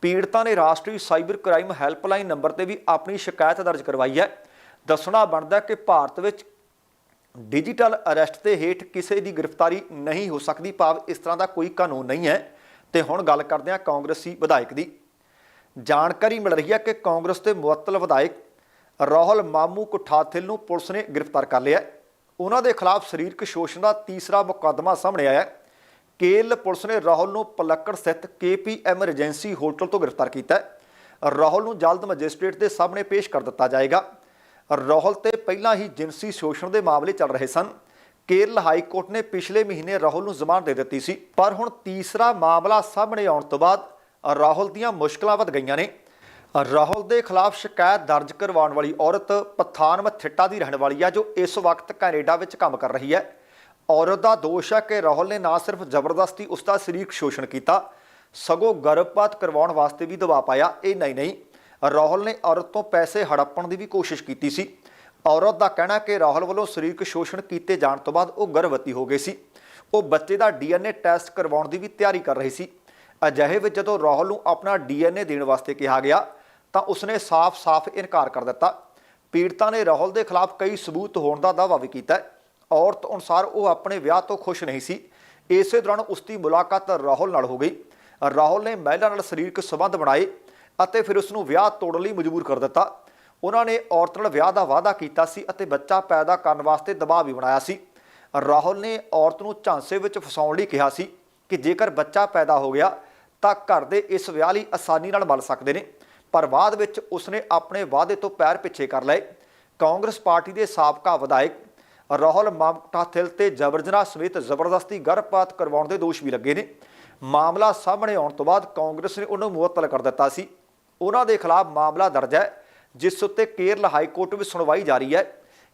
ਪੀੜਤਾਂ ਨੇ ਰਾਸ਼ਟਰੀ ਸਾਈਬਰ ਕ੍ਰਾਈਮ ਹੈਲਪਲਾਈਨ ਨੰਬਰ ਤੇ ਵੀ ਆਪਣੀ ਸ਼ਿਕਾਇਤ ਦਰਜ ਕਰਵਾਈ ਹੈ। ਦੱਸਣਾ ਬਣਦਾ ਕਿ ਭਾਰਤ ਵਿੱਚ ਡਿਜੀਟਲ ਅਰੈਸਟ ਦੇ ਹੇਠ ਕਿਸੇ ਦੀ ਗ੍ਰਿਫਤਾਰੀ ਨਹੀਂ ਹੋ ਸਕਦੀ। ਭਾਵ ਇਸ ਤਰ੍ਹਾਂ ਦਾ ਕੋਈ ਕਾਨੂੰਨ ਨਹੀਂ ਹੈ। ਤੇ ਹੁਣ ਗੱਲ ਕਰਦੇ ਹਾਂ ਕਾਂਗਰਸੀ ਵਿਧਾਇਕ ਦੀ। ਜਾਣਕਾਰੀ ਮਿਲ ਰਹੀ ਹੈ ਕਿ ਕਾਂਗਰਸ ਦੇ ਮੁਅੱਤਲ ਵਿਧਾਇਕ ਰਾਹੁਲ ਮਾਮੂ ਕੁਠਾਥਿਲ ਨੂੰ ਪੁਲਿਸ ਨੇ ਗ੍ਰਿਫਤਾਰ ਕਰ ਲਿਆ ਉਹਨਾਂ ਦੇ ਖਿਲਾਫ ਸਰੀਰਕ ਸ਼ੋਸ਼ਣ ਦਾ ਤੀਸਰਾ ਮੁਕੱਦਮਾ ਸਾਹਮਣੇ ਆਇਆ ਹੈ। ਕੇਲ ਪੁਲਿਸ ਨੇ ਰਾਹੁਲ ਨੂੰ ਪਲੱਕੜ ਸਥਿਤ ਕੇਪੀਐਮ ਰੈਜੈਂਸੀ ਹੋਟਲ ਤੋਂ ਗ੍ਰਿਫਤਾਰ ਕੀਤਾ ਹੈ। ਰਾਹੁਲ ਨੂੰ ਜਲਦ ਮੈਜਿਸਟ੍ਰੇਟ ਦੇ ਸਾਹਮਣੇ ਪੇਸ਼ ਕਰ ਦਿੱਤਾ ਜਾਏਗਾ। ਰਾਹੁਲ ਤੇ ਪਹਿਲਾਂ ਹੀ ਜਿਨਸੀ ਸ਼ੋਸ਼ਣ ਦੇ ਮਾਮਲੇ ਚੱਲ ਰਹੇ ਸਨ। ਕੇਰਲ ਹਾਈ ਕੋਰਟ ਨੇ ਪਿਛਲੇ ਮਹੀਨੇ ਰਾਹੁਲ ਨੂੰ ਜ਼ਮਾਨਤ ਦੇ ਦਿੱਤੀ ਸੀ, ਪਰ ਹੁਣ ਤੀਸਰਾ ਮਾਮਲਾ ਸਾਹਮਣੇ ਆਉਣ ਤੋਂ ਬਾਅਦ ਰਾਹੁਲ ਦੀਆਂ ਮੁਸ਼ਕਲਾਂ ਵੱਧ ਗਈਆਂ ਨੇ। ਰਾਹੁਲ ਦੇ ਖਿਲਾਫ ਸ਼ਿਕਾਇਤ ਦਰਜ ਕਰਵਾਉਣ ਵਾਲੀ ਔਰਤ ਪਠਾਨਮਥਿੱਟਾ ਦੀ ਰਹਿਣ ਵਾਲੀ ਆ, ਜੋ ਇਸ ਵਕਤ ਕੈਨੇਡਾ ਵਿੱਚ ਕੰਮ ਕਰ ਰਹੀ ਹੈ। ਔਰਤ ਦਾ ਦੋਸ਼ ਹੈ ਕਿ ਰਾਹੁਲ ਨੇ ਨਾ ਸਿਰਫ ਜ਼ਬਰਦਸਤੀ ਉਸ ਦਾ ਸਰੀਰਕ ਸ਼ੋਸ਼ਣ ਕੀਤਾ, ਸਗੋਂ ਗਰਭਪਾਤ ਕਰਵਾਉਣ ਵਾਸਤੇ ਵੀ ਦਬਾਅ ਪਾਇਆ। ਇਹ ਨਹੀਂ ਨਹੀਂ, ਰਾਹੁਲ ਨੇ ਔਰਤ ਤੋਂ ਪੈਸੇ ਹੜੱਪਣ ਦੀ ਵੀ ਕੋਸ਼ਿਸ਼ ਕੀਤੀ ਸੀ। ਔਰਤ ਦਾ ਕਹਿਣਾ ਕਿ ਰਾਹੁਲ ਵੱਲੋਂ ਸਰੀਰਕ ਸ਼ੋਸ਼ਣ ਕੀਤੇ ਜਾਣ ਤੋਂ ਬਾਅਦ ਉਹ ਗਰਭਵਤੀ ਹੋ ਗਈ ਸੀ। ਉਹ ਬੱਚੇ ਦਾ ਡੀਐਨਏ ਟੈਸਟ ਕਰਵਾਉਣ ਦੀ ਵੀ ਤਿਆਰੀ ਕਰ ਰਹੀ ਸੀ। ਅਜਿਹੇ ਵਿੱਚ ਜਦੋਂ ਰਾਹੁਲ ਨੂੰ ਆਪਣਾ ਡੀਐਨਏ ਦੇਣ ਵਾਸਤੇ ਕਿਹਾ ਗਿਆ, ਤਾਂ ਉਸਨੇ ਸਾਫ਼-ਸਾਫ਼ ਇਨਕਾਰ ਕਰ ਦਿੱਤਾ। ਪੀੜਤਾ ਨੇ ਰਾਹੁਲ ਦੇ ਖਿਲਾਫ ਕਈ ਸਬੂਤ ਹੋਣ ਦਾ ਦਾਅਵਾ ਵੀ ਕੀਤਾ ਹੈ। ਔਰਤ ਅਨੁਸਾਰ ਉਹ ਆਪਣੇ ਵਿਆਹ ਤੋਂ ਖੁਸ਼ ਨਹੀਂ ਸੀ। ਇਸੇ ਦੌਰਾਨ ਉਸ ਦੀ ਮੁਲਾਕਾਤ ਰਾਹੁਲ ਨਾਲ ਹੋ ਗਈ। ਰਾਹੁਲ ਨੇ ਮਹਿਲਾ ਨਾਲ ਸਰੀਰਕ ਸੰਬੰਧ ਬਣਾਏ ਅਤੇ ਫਿਰ ਉਸ ਨੂੰ ਵਿਆਹ ਤੋੜਨ ਲਈ ਮਜਬੂਰ ਕਰ ਦਿੱਤਾ। ਉਹਨਾਂ ਨੇ ਔਰਤ ਨਾਲ ਵਿਆਹ ਦਾ ਵਾਅਦਾ ਕੀਤਾ ਸੀ ਅਤੇ ਬੱਚਾ ਪੈਦਾ ਕਰਨ ਵਾਸਤੇ ਦਬਾਅ ਵੀ ਬਣਾਇਆ ਸੀ। ਰਾਹੁਲ ਨੇ ਔਰਤ ਨੂੰ ਝਾਂਸੇ ਵਿੱਚ ਫਸਾਉਣ ਲਈ ਕਿਹਾ ਸੀ ਕਿ ਜੇਕਰ ਬੱਚਾ ਪੈਦਾ ਹੋ ਗਿਆ ਤਾਂ ਘਰ ਦੇ ਇਸ ਵਿਆਹ ਲਈ ਆਸਾਨੀ ਨਾਲ ਮਲ ਸਕਦੇ ਨੇ। ਪਰ ਬਾਅਦ ਵਿੱਚ ਉਸਨੇ ਆਪਣੇ ਵਾਅਦੇ ਤੋਂ ਪੈਰ ਪਿੱਛੇ ਕਰ ਲਏ। ਕਾਂਗਰਸ ਪਾਰਟੀ ਦੇ ਸਾਬਕਾ ਵਿਧਾਇਕ ਰਾਹੁਲ ਮਾਮਟਾਥਿਲ ਤੇ ਜਬਰਜਨਾ ਸਮੇਤ ਜ਼ਬਰਦਸਤੀ ਗਰਭਪਾਤ ਕਰਵਾਉਣ ਦੇ ਦੋਸ਼ ਵੀ ਲੱਗੇ ਨੇ। ਮਾਮਲਾ ਸਾਹਮਣੇ ਆਉਣ ਤੋਂ ਬਾਅਦ ਕਾਂਗਰਸ ਨੇ ਉਹਨੂੰ ਮੁਅੱਤਲ ਕਰ ਦਿੱਤਾ ਸੀ। ਉਹਨਾਂ ਦੇ ਖਿਲਾਫ ਮਾਮਲਾ ਦਰਜ ਹੈ, ਜਿਸ ਉੱਤੇ ਕੇਰਲ ਹਾਈ ਕੋਰਟ ਵਿੱਚ ਸੁਣਵਾਈ ਜਾਰੀ ਹੈ।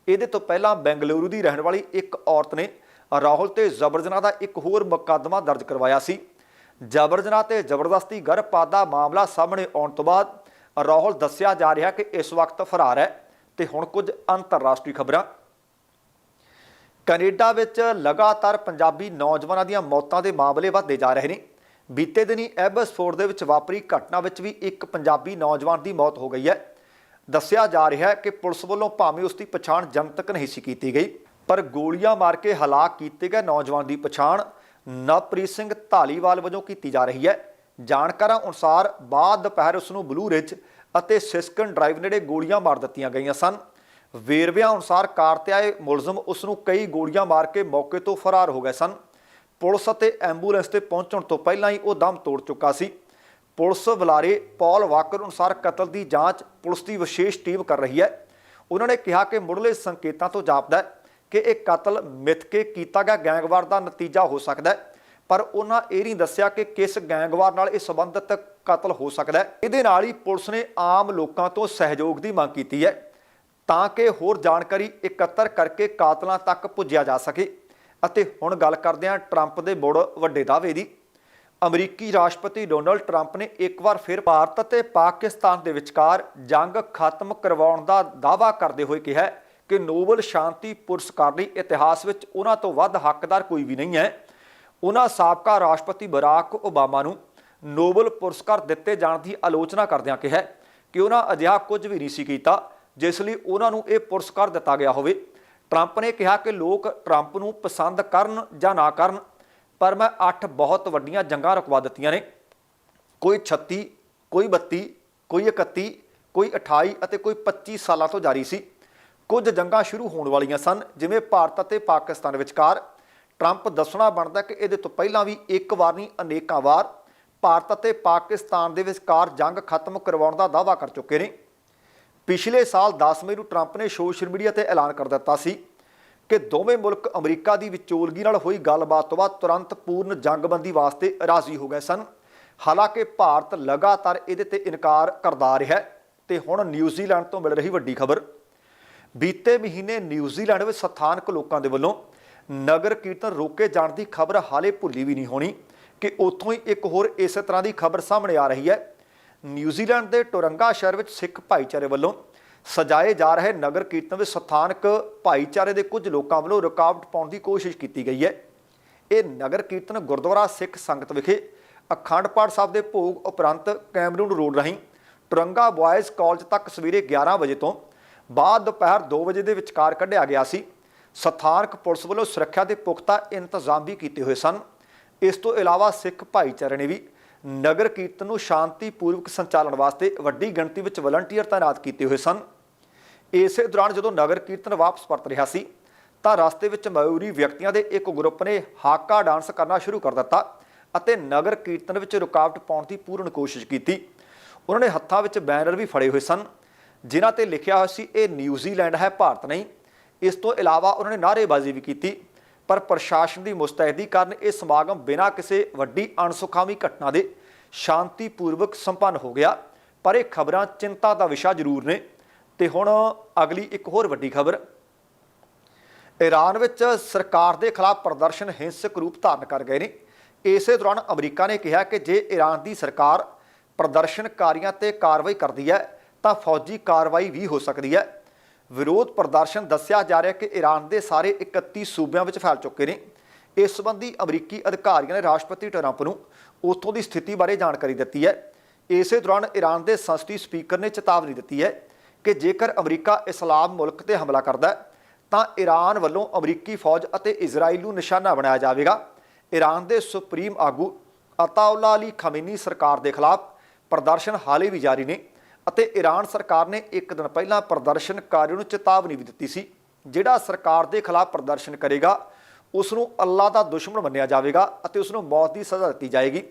ਇਹਦੇ ਤੋਂ ਪਹਿਲਾਂ ਬੈਂਗਲੁਰੂ ਦੀ ਰਹਿਣ ਵਾਲੀ ਇੱਕ ਔਰਤ ਨੇ ਰਾਹੁਲ ਤੇ ਜਬਰਜਨਾ ਦਾ ਇੱਕ ਹੋਰ ਮੁਕੱਦਮਾ ਦਰਜ ਕਰਵਾਇਆ ਸੀ। ਜਬਰਜਨਾ ਤੇ ਜ਼ਬਰਦਸਤੀ ਗਰਭਪਾਤ ਦਾ ਮਾਮਲਾ ਸਾਹਮਣੇ ਆਉਣ ਤੋਂ ਬਾਅਦ ਰਾਹੁਲ ਦੱਸਿਆ ਜਾ ਰਿਹਾ ਕਿ ਇਸ ਵਕਤ ਫਰਾਰ ਹੈ ਤੇ ਹੁਣ ਕੁਝ ਅੰਤਰਰਾਸ਼ਟਰੀ ਖਬਰਾਂ। ਕੈਨੇਡਾ ਵਿੱਚ ਲਗਾਤਾਰ ਪੰਜਾਬੀ ਨੌਜਵਾਨਾਂ ਦੀਆਂ ਮੌਤਾਂ ਦੇ ਮਾਮਲੇ ਵੱਧਦੇ ਜਾ ਰਹੇ ਨੇ। ਬੀਤੇ ਦਿਨੀ ਐਬਸਫੋਰਡ ਦੇ ਵਿੱਚ ਵਾਪਰੀ ਘਟਨਾ ਵਿੱਚ ਵੀ ਇੱਕ ਪੰਜਾਬੀ ਨੌਜਵਾਨ ਦੀ ਮੌਤ ਹੋ ਗਈ ਹੈ। ਦੱਸਿਆ ਜਾ ਰਿਹਾ ਹੈ ਕਿ ਪੁਲਿਸ ਵੱਲੋਂ ਭਾਵੇਂ ਉਸ ਦੀ ਪਛਾਣ ਜਨਤਕ ਨਹੀਂ ਸੀ ਕੀਤੀ ਗਈ, ਪਰ ਗੋਲੀਆਂ ਮਾਰ ਕੇ ਹਲਾਕ ਕੀਤੇ ਗਏ ਨੌਜਵਾਨ ਦੀ ਪਛਾਣ ਨਵਪ੍ਰੀਤ ਸਿੰਘ ਢਾਲੀਵਾਲ ਵਜੋਂ ਕੀਤੀ ਜਾ ਰਹੀ ਹੈ। ਜਾਣਕਾਰਾਂ ਅਨੁਸਾਰ ਬਾਅਦ ਦੁਪਹਿਰ ਉਸ ਨੂੰ ਬਲੂ ਰਿਜ ਅਤੇ ਸਿਸਕਨ ਡਰਾਈਵ ਨੇੜੇ ਗੋਲੀਆਂ ਮਾਰ ਦਿੱਤੀਆਂ ਗਈਆਂ ਸਨ। ਵੇਰਵਿਆਂ ਅਨੁਸਾਰ ਕਾਰ ਤੇ ਆਏ ਮੁਲਜ਼ਮ ਉਸ ਨੂੰ ਕਈ ਗੋਲੀਆਂ ਮਾਰ ਕੇ ਮੌਕੇ ਤੋਂ ਫਰਾਰ ਹੋ ਗਏ ਸਨ। ਪੁਲਿਸ ਅਤੇ ਐਂਬੂਲੈਂਸ ਤੇ ਪਹੁੰਚਣ ਤੋਂ ਪਹਿਲਾਂ ਹੀ ਉਹ ਦਮ ਤੋੜ ਚੁੱਕਾ ਸੀ। ਪੁਲਿਸ ਬੁਲਾਰੇ ਪੌਲ ਵਾਕਰ ਅਨੁਸਾਰ ਕਤਲ ਦੀ ਜਾਂਚ ਪੁਲਿਸ ਦੀ ਵਿਸ਼ੇਸ਼ ਟੀਮ ਕਰ ਰਹੀ ਹੈ। ਉਹਨਾਂ ਨੇ ਕਿਹਾ ਕਿ ਮੁੱਢਲੇ ਸੰਕੇਤਾਂ ਤੋਂ ਜਾਪਦਾ ਹੈ ਕਿ ਇਹ ਕਤਲ ਮਿੱਥ ਕੇ ਕੀਤਾ ਗਿਆ ਗੈਂਗਵਾਰ ਦਾ ਨਤੀਜਾ ਹੋ ਸਕਦਾ ਹੈ, ਪਰ ਉਹਨਾਂ ਇਹ ਨਹੀਂ ਦੱਸਿਆ ਕਿ ਕਿਸ ਗੈਂਗਵਾਰ ਨਾਲ ਇਹ ਸੰਬੰਧਿਤ ਕਤਲ ਹੋ ਸਕਦਾ ਹੈ। ਇਹਦੇ ਨਾਲ ਹੀ ਪੁਲਿਸ ਨੇ ਆਮ ਲੋਕਾਂ ਤੋਂ ਸਹਿਯੋਗ ਦੀ ਮੰਗ ਕੀਤੀ ਹੈ। ਤਾਂ ਕਿ ਹੋਰ ਜਾਣਕਾਰੀ ਇਕੱਤਰ ਕਰਕੇ ਕਾਤਲਾਂ ਤੱਕ ਪੁੱਜਿਆ ਜਾ ਸਕੇ। ਅਤੇ ਹੁਣ ਗੱਲ ਕਰਦੇ ਹਾਂ ਟਰੰਪ ਦੇ ਮੁੜ ਵੱਡੇ ਦਾਅਵੇ ਦੀ। ਅਮਰੀਕੀ ਰਾਸ਼ਟਰਪਤੀ ਡੋਨਲਡ ਟਰੰਪ ਨੇ ਇੱਕ ਵਾਰ ਫਿਰ ਭਾਰਤ ਅਤੇ ਪਾਕਿਸਤਾਨ ਦੇ ਵਿਚਕਾਰ ਜੰਗ ਖਤਮ ਕਰਵਾਉਣ ਦਾ ਦਾਅਵਾ ਕਰਦੇ ਹੋਏ ਕਿਹਾ ਕਿ ਨੋਬਲ ਸ਼ਾਂਤੀ ਪੁਰਸਕਾਰ ਲਈ ਇਤਿਹਾਸ ਵਿੱਚ ਉਹਨਾਂ ਤੋਂ ਵੱਧ ਹੱਕਦਾਰ ਕੋਈ ਵੀ ਨਹੀਂ ਹੈ। ਉਹਨਾਂ ਸਾਬਕਾ ਰਾਸ਼ਟਰਪਤੀ ਬਰਾਕ ਓਬਾਮਾ ਨੂੰ ਨੋਬਲ ਪੁਰਸਕਾਰ ਦਿੱਤੇ ਜਾਣ ਦੀ ਆਲੋਚਨਾ ਕਰਦਿਆਂ ਕਿਹਾ ਕਿ ਉਹਨਾਂ ਅਜਿਹਾ ਕੁਝ ਵੀ ਨਹੀਂ ਸੀ ਕੀਤਾ। ਜਿਸ ਲਈ ਉਹਨਾਂ ਨੂੰ ਇਹ ਪੁਰਸਕਾਰ ਦਿੱਤਾ ਗਿਆ ਹੋਵੇ। ਟਰੰਪ ਨੇ ਕਿਹਾ ਕਿ ਲੋਕ ਟਰੰਪ ਨੂੰ ਪਸੰਦ ਕਰਨ ਜਾਂ ਨਾ ਕਰਨ, ਪਰ ਮੈਂ 8 ਬਹੁਤ ਵੱਡੀਆਂ ਜੰਗਾਂ ਰੁਕਵਾ ਦਿੱਤੀਆਂ ਨੇ। ਕੋਈ 36 ਕੋਈ 32 ਕੋਈ 31 ਕੋਈ 28 ਅਤੇ ਕੋਈ 25 ਸਾਲਾਂ ਤੋਂ ਜਾਰੀ ਸੀ। ਕੁਝ ਜੰਗਾਂ ਸ਼ੁਰੂ ਹੋਣ ਵਾਲੀਆਂ ਸਨ, ਜਿਵੇਂ ਭਾਰਤ ਅਤੇ ਪਾਕਿਸਤਾਨ ਵਿਚਕਾਰ। ਟਰੰਪ ਦੱਸਣਾ ਬਣਦਾ ਕਿ ਇਹਦੇ ਤੋਂ ਪਹਿਲਾਂ ਵੀ ਇੱਕ ਵਾਰ ਨਹੀਂ, ਅਨੇਕਾਂ ਵਾਰ। ਭਾਰਤ ਅਤੇ ਪਾਕਿਸਤਾਨ ਦੇ ਵਿਚਕਾਰ ਜੰਗ ਖਤਮ ਕਰਵਾਉਣ ਦਾ ਦਾਅਵਾ ਕਰ ਚੁੱਕੇ ਨੇ। ਪਿਛਲੇ ਸਾਲ 10 ਮਈ ਨੂੰ ਟਰੰਪ ਨੇ ਸੋਸ਼ਲ ਮੀਡੀਆ ਤੇ ਐਲਾਨ ਕਰ ਦਿੱਤਾ ਸੀ ਕਿ ਦੋਵੇਂ ਮੁਲਕ ਅਮਰੀਕਾ ਦੀ ਵਿਚੋਲਗੀ ਨਾਲ ਹੋਈ ਗੱਲਬਾਤ ਤੋਂ ਬਾਅਦ ਤੁਰੰਤ ਪੂਰਨ ਜੰਗਬੰਦੀ ਵਾਸਤੇ ਰਾਜ਼ੀ ਹੋ ਗਏ ਸਨ। ਹਾਲਾਂਕਿ ਭਾਰਤ ਲਗਾਤਾਰ ਇਹਦੇ ਤੇ ਇਨਕਾਰ ਕਰਦਾ ਰਿਹਾ ਹੈ ਤੇ ਹੁਣ ਨਿਊਜ਼ੀਲੈਂਡ ਤੋਂ ਮਿਲ ਰਹੀ ਵੱਡੀ ਖਬਰ। ਬੀਤੇ ਮਹੀਨੇ ਨਿਊਜ਼ੀਲੈਂਡ ਵਿੱਚ ਸਥਾਨਕ ਲੋਕਾਂ ਦੇ ਵੱਲੋਂ ਨਗਰ ਕੀਰਤਨ ਰੋਕੇ ਜਾਣ ਦੀ ਖਬਰ ਹਾਲੇ ਭੁੱਲੀ ਵੀ ਨਹੀਂ ਹੋਣੀ ਕਿ ਉੱਥੋਂ ਹੀ ਇੱਕ ਹੋਰ ਇਸੇ ਤਰ੍ਹਾਂ ਦੀ ਖਬਰ ਸਾਹਮਣੇ ਆ ਰਹੀ ਹੈ। ਨਿਊਜ਼ੀਲੈਂਡ ਦੇ ਟੋਰੰਗਾ ਸ਼ਹਿਰ ਵਿੱਚ ਸਿੱਖ ਭਾਈਚਾਰੇ ਵੱਲੋਂ ਸਜਾਏ ਜਾ ਰਹੇ ਨਗਰ ਕੀਰਤਨ ਵਿੱਚ ਸਥਾਨਕ ਭਾਈਚਾਰੇ ਦੇ ਕੁਝ ਲੋਕਾਂ ਵੱਲੋਂ ਰੁਕਾਵਟ ਪਾਉਣ ਦੀ ਕੋਸ਼ਿਸ਼ ਕੀਤੀ ਗਈ ਹੈ। ਇਹ ਨਗਰ ਕੀਰਤਨ ਗੁਰਦੁਆਰਾ ਸਿੱਖ ਸੰਗਤ ਵਿਖੇ ਅਖੰਡ ਪਾਠ ਸਾਹਿਬ ਦੇ ਭੋਗ ਉਪਰੰਤ ਕੈਮਰੂਨ ਰੋਡ ਰਾਹੀਂ ਟਰੰਗਾ ਬॉयਜ਼ ਕਾਲਜ ਤੱਕ ਸਵੇਰੇ 11 ਵਜੇ ਤੋਂ ਬਾਅਦ ਦੁਪਹਿਰ 2 ਵਜੇ ਦੇ ਵਿਚਕਾਰ ਕੱਢਿਆ ਗਿਆ ਸੀ। ਸਥਾਨਕ ਪੁਲਿਸ ਵੱਲੋਂ ਸੁਰੱਖਿਆ ਦੇ ਪੁਖਤਾ ਇੰਤਜ਼ਾਮ ਵੀ ਕੀਤੇ ਹੋਏ ਸਨ। ਇਸ ਤੋਂ ਇਲਾਵਾ ਸਿੱਖ ਭਾਈਚਾਰੇ ਨੇ ਵੀ ਨਗਰ ਕੀਰਤਨ ਨੂੰ ਸ਼ਾਂਤੀਪੂਰਵਕ ਸੰਚਾਲਨ ਵਾਸਤੇ ਵੱਡੀ ਗਿਣਤੀ ਵਿੱਚ ਵਲੰਟੀਅਰ ਤਾਇਨਾਤ ਕੀਤੇ ਹੋਏ ਸਨ। ਇਸੇ ਦੌਰਾਨ ਜਦੋਂ ਨਗਰ ਕੀਰਤਨ ਵਾਪਸ ਪਰਤ ਰਿਹਾ ਸੀ, ਤਾਂ ਰਸਤੇ ਵਿੱਚ ਮਯੂਰੀ ਵਿਅਕਤੀਆਂ ਦੇ ਇੱਕ ਗਰੁੱਪ ਨੇ ਹਾਕਾ ਡਾਂਸ ਕਰਨਾ ਸ਼ੁਰੂ ਕਰ ਦਿੱਤਾ ਅਤੇ ਨਗਰ ਕੀਰਤਨ ਵਿੱਚ ਰੁਕਾਵਟ ਪਾਉਣ ਦੀ ਪੂਰਨ ਕੋਸ਼ਿਸ਼ ਕੀਤੀ। ਉਹਨਾਂ ਨੇ ਹੱਥਾਂ ਵਿੱਚ ਬੈਨਰ ਵੀ ਫੜੇ ਹੋਏ ਸਨ, ਜਿਨ੍ਹਾਂ ਤੇ ਲਿਖਿਆ ਹੋਇਆ ਸੀ, ਇਹ ਨਿਊਜ਼ੀਲੈਂਡ ਹੈ, ਭਾਰਤ ਨਹੀਂ। ਇਸ ਤੋਂ ਇਲਾਵਾ ਉਹਨਾਂ ਨੇ ਨਾਅਰੇਬਾਜ਼ੀ ਵੀ ਕੀਤੀ। ਪਰ ਪ੍ਰਸ਼ਾਸਨ ਦੀ ਮੁਸਤੈਦੀ ਕਾਰਨ ਇਹ ਸਮਾਗਮ ਬਿਨਾਂ ਕਿਸੇ ਵੱਡੀ ਅਣਸੁਖਾਵੀ ਘਟਨਾ ਦੇ ਸ਼ਾਂਤੀਪੂਰਵਕ ਸੰਪੰਨ ਹੋ ਗਿਆ। ਪਰ ਇਹ ਖਬਰਾਂ ਚਿੰਤਾ ਦਾ ਵਿਸ਼ਾ ਜ਼ਰੂਰ ਨੇ। ਤੇ ਹੁਣ ਅਗਲੀ ਇੱਕ ਹੋਰ ਵੱਡੀ ਖਬਰ। ਈਰਾਨ ਵਿੱਚ ਸਰਕਾਰ ਦੇ ਖਿਲਾਫ ਪ੍ਰਦਰਸ਼ਨ ਹਿੰਸਕ ਰੂਪ ਧਾਰਨ ਕਰ ਗਏ ਨੇ। ਇਸੇ ਦੌਰਾਨ ਅਮਰੀਕਾ ਨੇ ਕਿਹਾ ਕਿ ਜੇ ਈਰਾਨ ਦੀ ਸਰਕਾਰ ਪ੍ਰਦਰਸ਼ਨਕਾਰੀਆਂ ਤੇ ਕਾਰਵਾਈ ਕਰਦੀ ਹੈ, ਤਾਂ ਫੌਜੀ ਕਾਰਵਾਈ ਵੀ ਹੋ ਸਕਦੀ ਹੈ। ਵਿਰੋਧ ਪ੍ਰਦਰਸ਼ਨ ਦੱਸਿਆ ਜਾ ਰਿਹਾ ਕਿ ਈਰਾਨ ਦੇ ਸਾਰੇ 31 ਸੂਬਿਆਂ ਵਿੱਚ ਫੈਲ ਚੁੱਕੇ ਨੇ। ਇਸ ਸੰਬੰਧੀ ਅਮਰੀਕੀ ਅਧਿਕਾਰੀਆਂ ਨੇ ਰਾਸ਼ਟਰਪਤੀ ਟਰੰਪ ਨੂੰ ਉੱਥੋਂ ਦੀ ਸਥਿਤੀ ਬਾਰੇ ਜਾਣਕਾਰੀ ਦਿੱਤੀ ਹੈ। ਇਸੇ ਦੌਰਾਨ ਈਰਾਨ ਦੇ ਸੰਸਦੀ ਸਪੀਕਰ ਨੇ ਚੇਤਾਵਨੀ ਦਿੱਤੀ ਹੈ ਕਿ ਜੇਕਰ ਅਮਰੀਕਾ ਇਸਲਾਮ ਮੁਲਕ ਤੇ ਹਮਲਾ ਕਰਦਾ ਹੈ, ਤਾਂ ਈਰਾਨ ਵੱਲੋਂ ਅਮਰੀਕੀ ਫੌਜ ਅਤੇ ਇਜ਼ਰਾਈਲ ਨੂੰ ਨਿਸ਼ਾਨਾ ਬਣਾਇਆ ਜਾਵੇਗਾ। ਈਰਾਨ ਦੇ ਸੁਪਰੀਮ ਆਗੂ ਅਤਾਉਲਾ ਅਲੀ ਖਮੀਨੀ ਸਰਕਾਰ ਦੇ ਖਿਲਾਫ ਪ੍ਰਦਰਸ਼ਨ ਹਾਲੇ ਵੀ ਜਾਰੀ ਨੇ। ਅਤੇ ਈਰਾਨ ਸਰਕਾਰ ਨੇ ਇੱਕ ਦਿਨ ਪਹਿਲਾਂ ਪ੍ਰਦਰਸ਼ਨਕਾਰੀਆਂ ਨੂੰ ਚੇਤਾਵਨੀ ਵੀ ਦਿੱਤੀ ਸੀ। ਜਿਹੜਾ ਸਰਕਾਰ ਦੇ ਖਿਲਾਫ ਪ੍ਰਦਰਸ਼ਨ ਕਰੇਗਾ ਉਸ ਨੂੰ ਅੱਲਾ ਦਾ ਦੁਸ਼ਮਣ ਮੰਨਿਆ ਜਾਵੇਗਾ ਅਤੇ ਉਸ ਨੂੰ ਮੌਤ ਦੀ ਸਜ਼ਾ ਦਿੱਤੀ ਜਾਏਗੀ।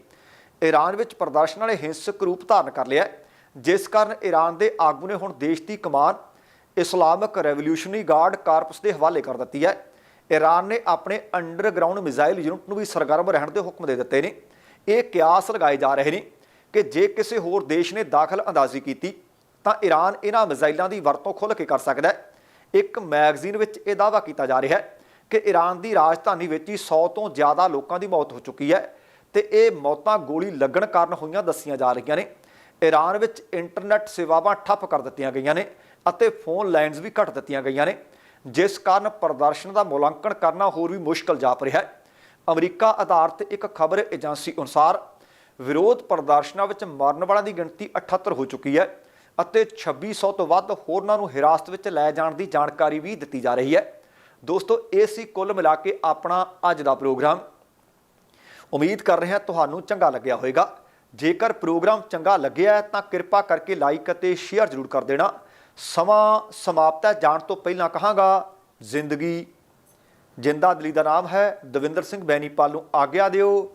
ਈਰਾਨ ਵਿੱਚ ਪ੍ਰਦਰਸ਼ਨ ਵਾਲੇ ਹਿੰਸਕ ਰੂਪ ਧਾਰਨ ਕਰ ਲਿਆ ਜਿਸ ਕਾਰਨ ਈਰਾਨ ਦੇ ਆਗੂ ਨੇ ਹੁਣ ਦੇਸ਼ ਦੀ ਕਮਾਨ, ਇਸਲਾਮਿਕ ਰੈਵੋਲੂਸ਼ਨਰੀ ਗਾਰਡ ਕਾਰਪਸ ਦੇ ਹਵਾਲੇ ਕਰ ਦਿੱਤੀ ਹੈ। ਈਰਾਨ ਨੇ ਆਪਣੇ ਅੰਡਰਗਰਾਉਂਡ ਮਿਜ਼ਾਈਲ ਯੂਨਿਟ ਨੂੰ ਵੀ ਸਰਗਰਮ ਰਹਿਣ ਦੇ ਹੁਕਮ ਦੇ ਦਿੱਤੇ ਨੇ। ਇਹ ਕਿਆਸ ਲਗਾਏ ਜਾ ਰਹੇ ਨੇ। ਕਿ ਜੇ ਕਿਸੇ ਹੋਰ ਦੇਸ਼ ਨੇ ਦਾਖਲ ਅੰਦਾਜ਼ੀ ਕੀਤੀ, ਤਾਂ ਈਰਾਨ ਇਹਨਾਂ ਮਿਜ਼ਾਈਲਾਂ ਦੀ ਵਰਤੋਂ ਖੁੱਲ੍ਹ ਕੇ ਕਰ ਸਕਦਾ ਹੈ। ਇੱਕ ਮੈਗਜ਼ੀਨ ਵਿੱਚ ਇਹ ਦਾਅਵਾ ਕੀਤਾ ਜਾ ਰਿਹਾ ਹੈ ਕਿ ਈਰਾਨ ਦੀ ਰਾਜਧਾਨੀ ਵਿੱਚ ਹੀ 100 ਤੋਂ ਜ਼ਿਆਦਾ ਲੋਕਾਂ ਦੀ ਮੌਤ ਹੋ ਚੁੱਕੀ ਹੈ ਤੇ ਇਹ ਮੌਤਾਂ ਗੋਲੀ ਲੱਗਣ ਕਾਰਨ ਹੋਈਆਂ ਦੱਸੀਆਂ ਜਾ ਰਹੀਆਂ ਨੇ। ਈਰਾਨ ਵਿੱਚ ਇੰਟਰਨੈਟ ਸੇਵਾਵਾਂ ਠੱਪ ਕਰ ਦਿੱਤੀਆਂ ਗਈਆਂ ਨੇ ਅਤੇ ਫੋਨ ਲਾਈਨਸ ਵੀ ਕੱਟ ਦਿੱਤੀਆਂ ਗਈਆਂ ਨੇ, ਜਿਸ ਕਾਰਨ ਪ੍ਰਦਰਸ਼ਨ ਦਾ ਮੁਲਾਂਕਣ ਕਰਨਾ ਹੋਰ ਵੀ ਮੁਸ਼ਕਲ ਜਾਪ ਰਿਹਾ ਹੈ। ਅਮਰੀਕਾ ਆਧਾਰਿਤ ਇੱਕ ਖਬਰ ਏਜੰਸੀ ਅਨੁਸਾਰ ਵਿਰੋਧ ਪ੍ਰਦਰਸ਼ਨਾਂ ਵਿੱਚ ਮਰਨ ਵਾਲਿਆਂ ਦੀ ਗਿਣਤੀ 78 ਹੋ ਚੁੱਕੀ ਹੈ ਅਤੇ 2600 ਤੋਂ ਵੱਧ ਹੋਰਨਾਂ ਨੂੰ ਹਿਰਾਸਤ ਵਿੱਚ ਲੈ ਜਾਣ ਦੀ ਜਾਣਕਾਰੀ ਵੀ ਦਿੱਤੀ ਜਾ ਰਹੀ ਹੈ। ਦੋਸਤੋ, ਇਹ ਸੀ ਕੁੱਲ ਮਿਲਾ ਕੇ ਆਪਣਾ ਅੱਜ ਦਾ ਪ੍ਰੋਗਰਾਮ। ਉਮੀਦ ਕਰ ਰਹੇ ਹਾਂ ਤੁਹਾਨੂੰ ਚੰਗਾ ਲੱਗਿਆ ਹੋਵੇਗਾ। ਜੇਕਰ ਪ੍ਰੋਗਰਾਮ ਚੰਗਾ ਲੱਗਿਆ ਤਾਂ ਕਿਰਪਾ ਕਰਕੇ ਲਾਈਕ ਅਤੇ ਸ਼ੇਅਰ ਜ਼ਰੂਰ ਕਰ ਦੇਣਾ। ਸਮਾਂ ਸਮਾਪਤ ਹੈ। ਜਾਣ ਤੋਂ ਪਹਿਲਾਂ ਕਹਾਂਗਾ, ਜ਼ਿੰਦਗੀ। ਜਿੰਦਾ ਦਿਲੀ ਦਾ ਨਾਮ ਹੈ ਦਵਿੰਦਰ ਸਿੰਘ ਬੈਨੀਪਾਲ ਨੂੰ ਆਗਿਆ ਦਿਓ।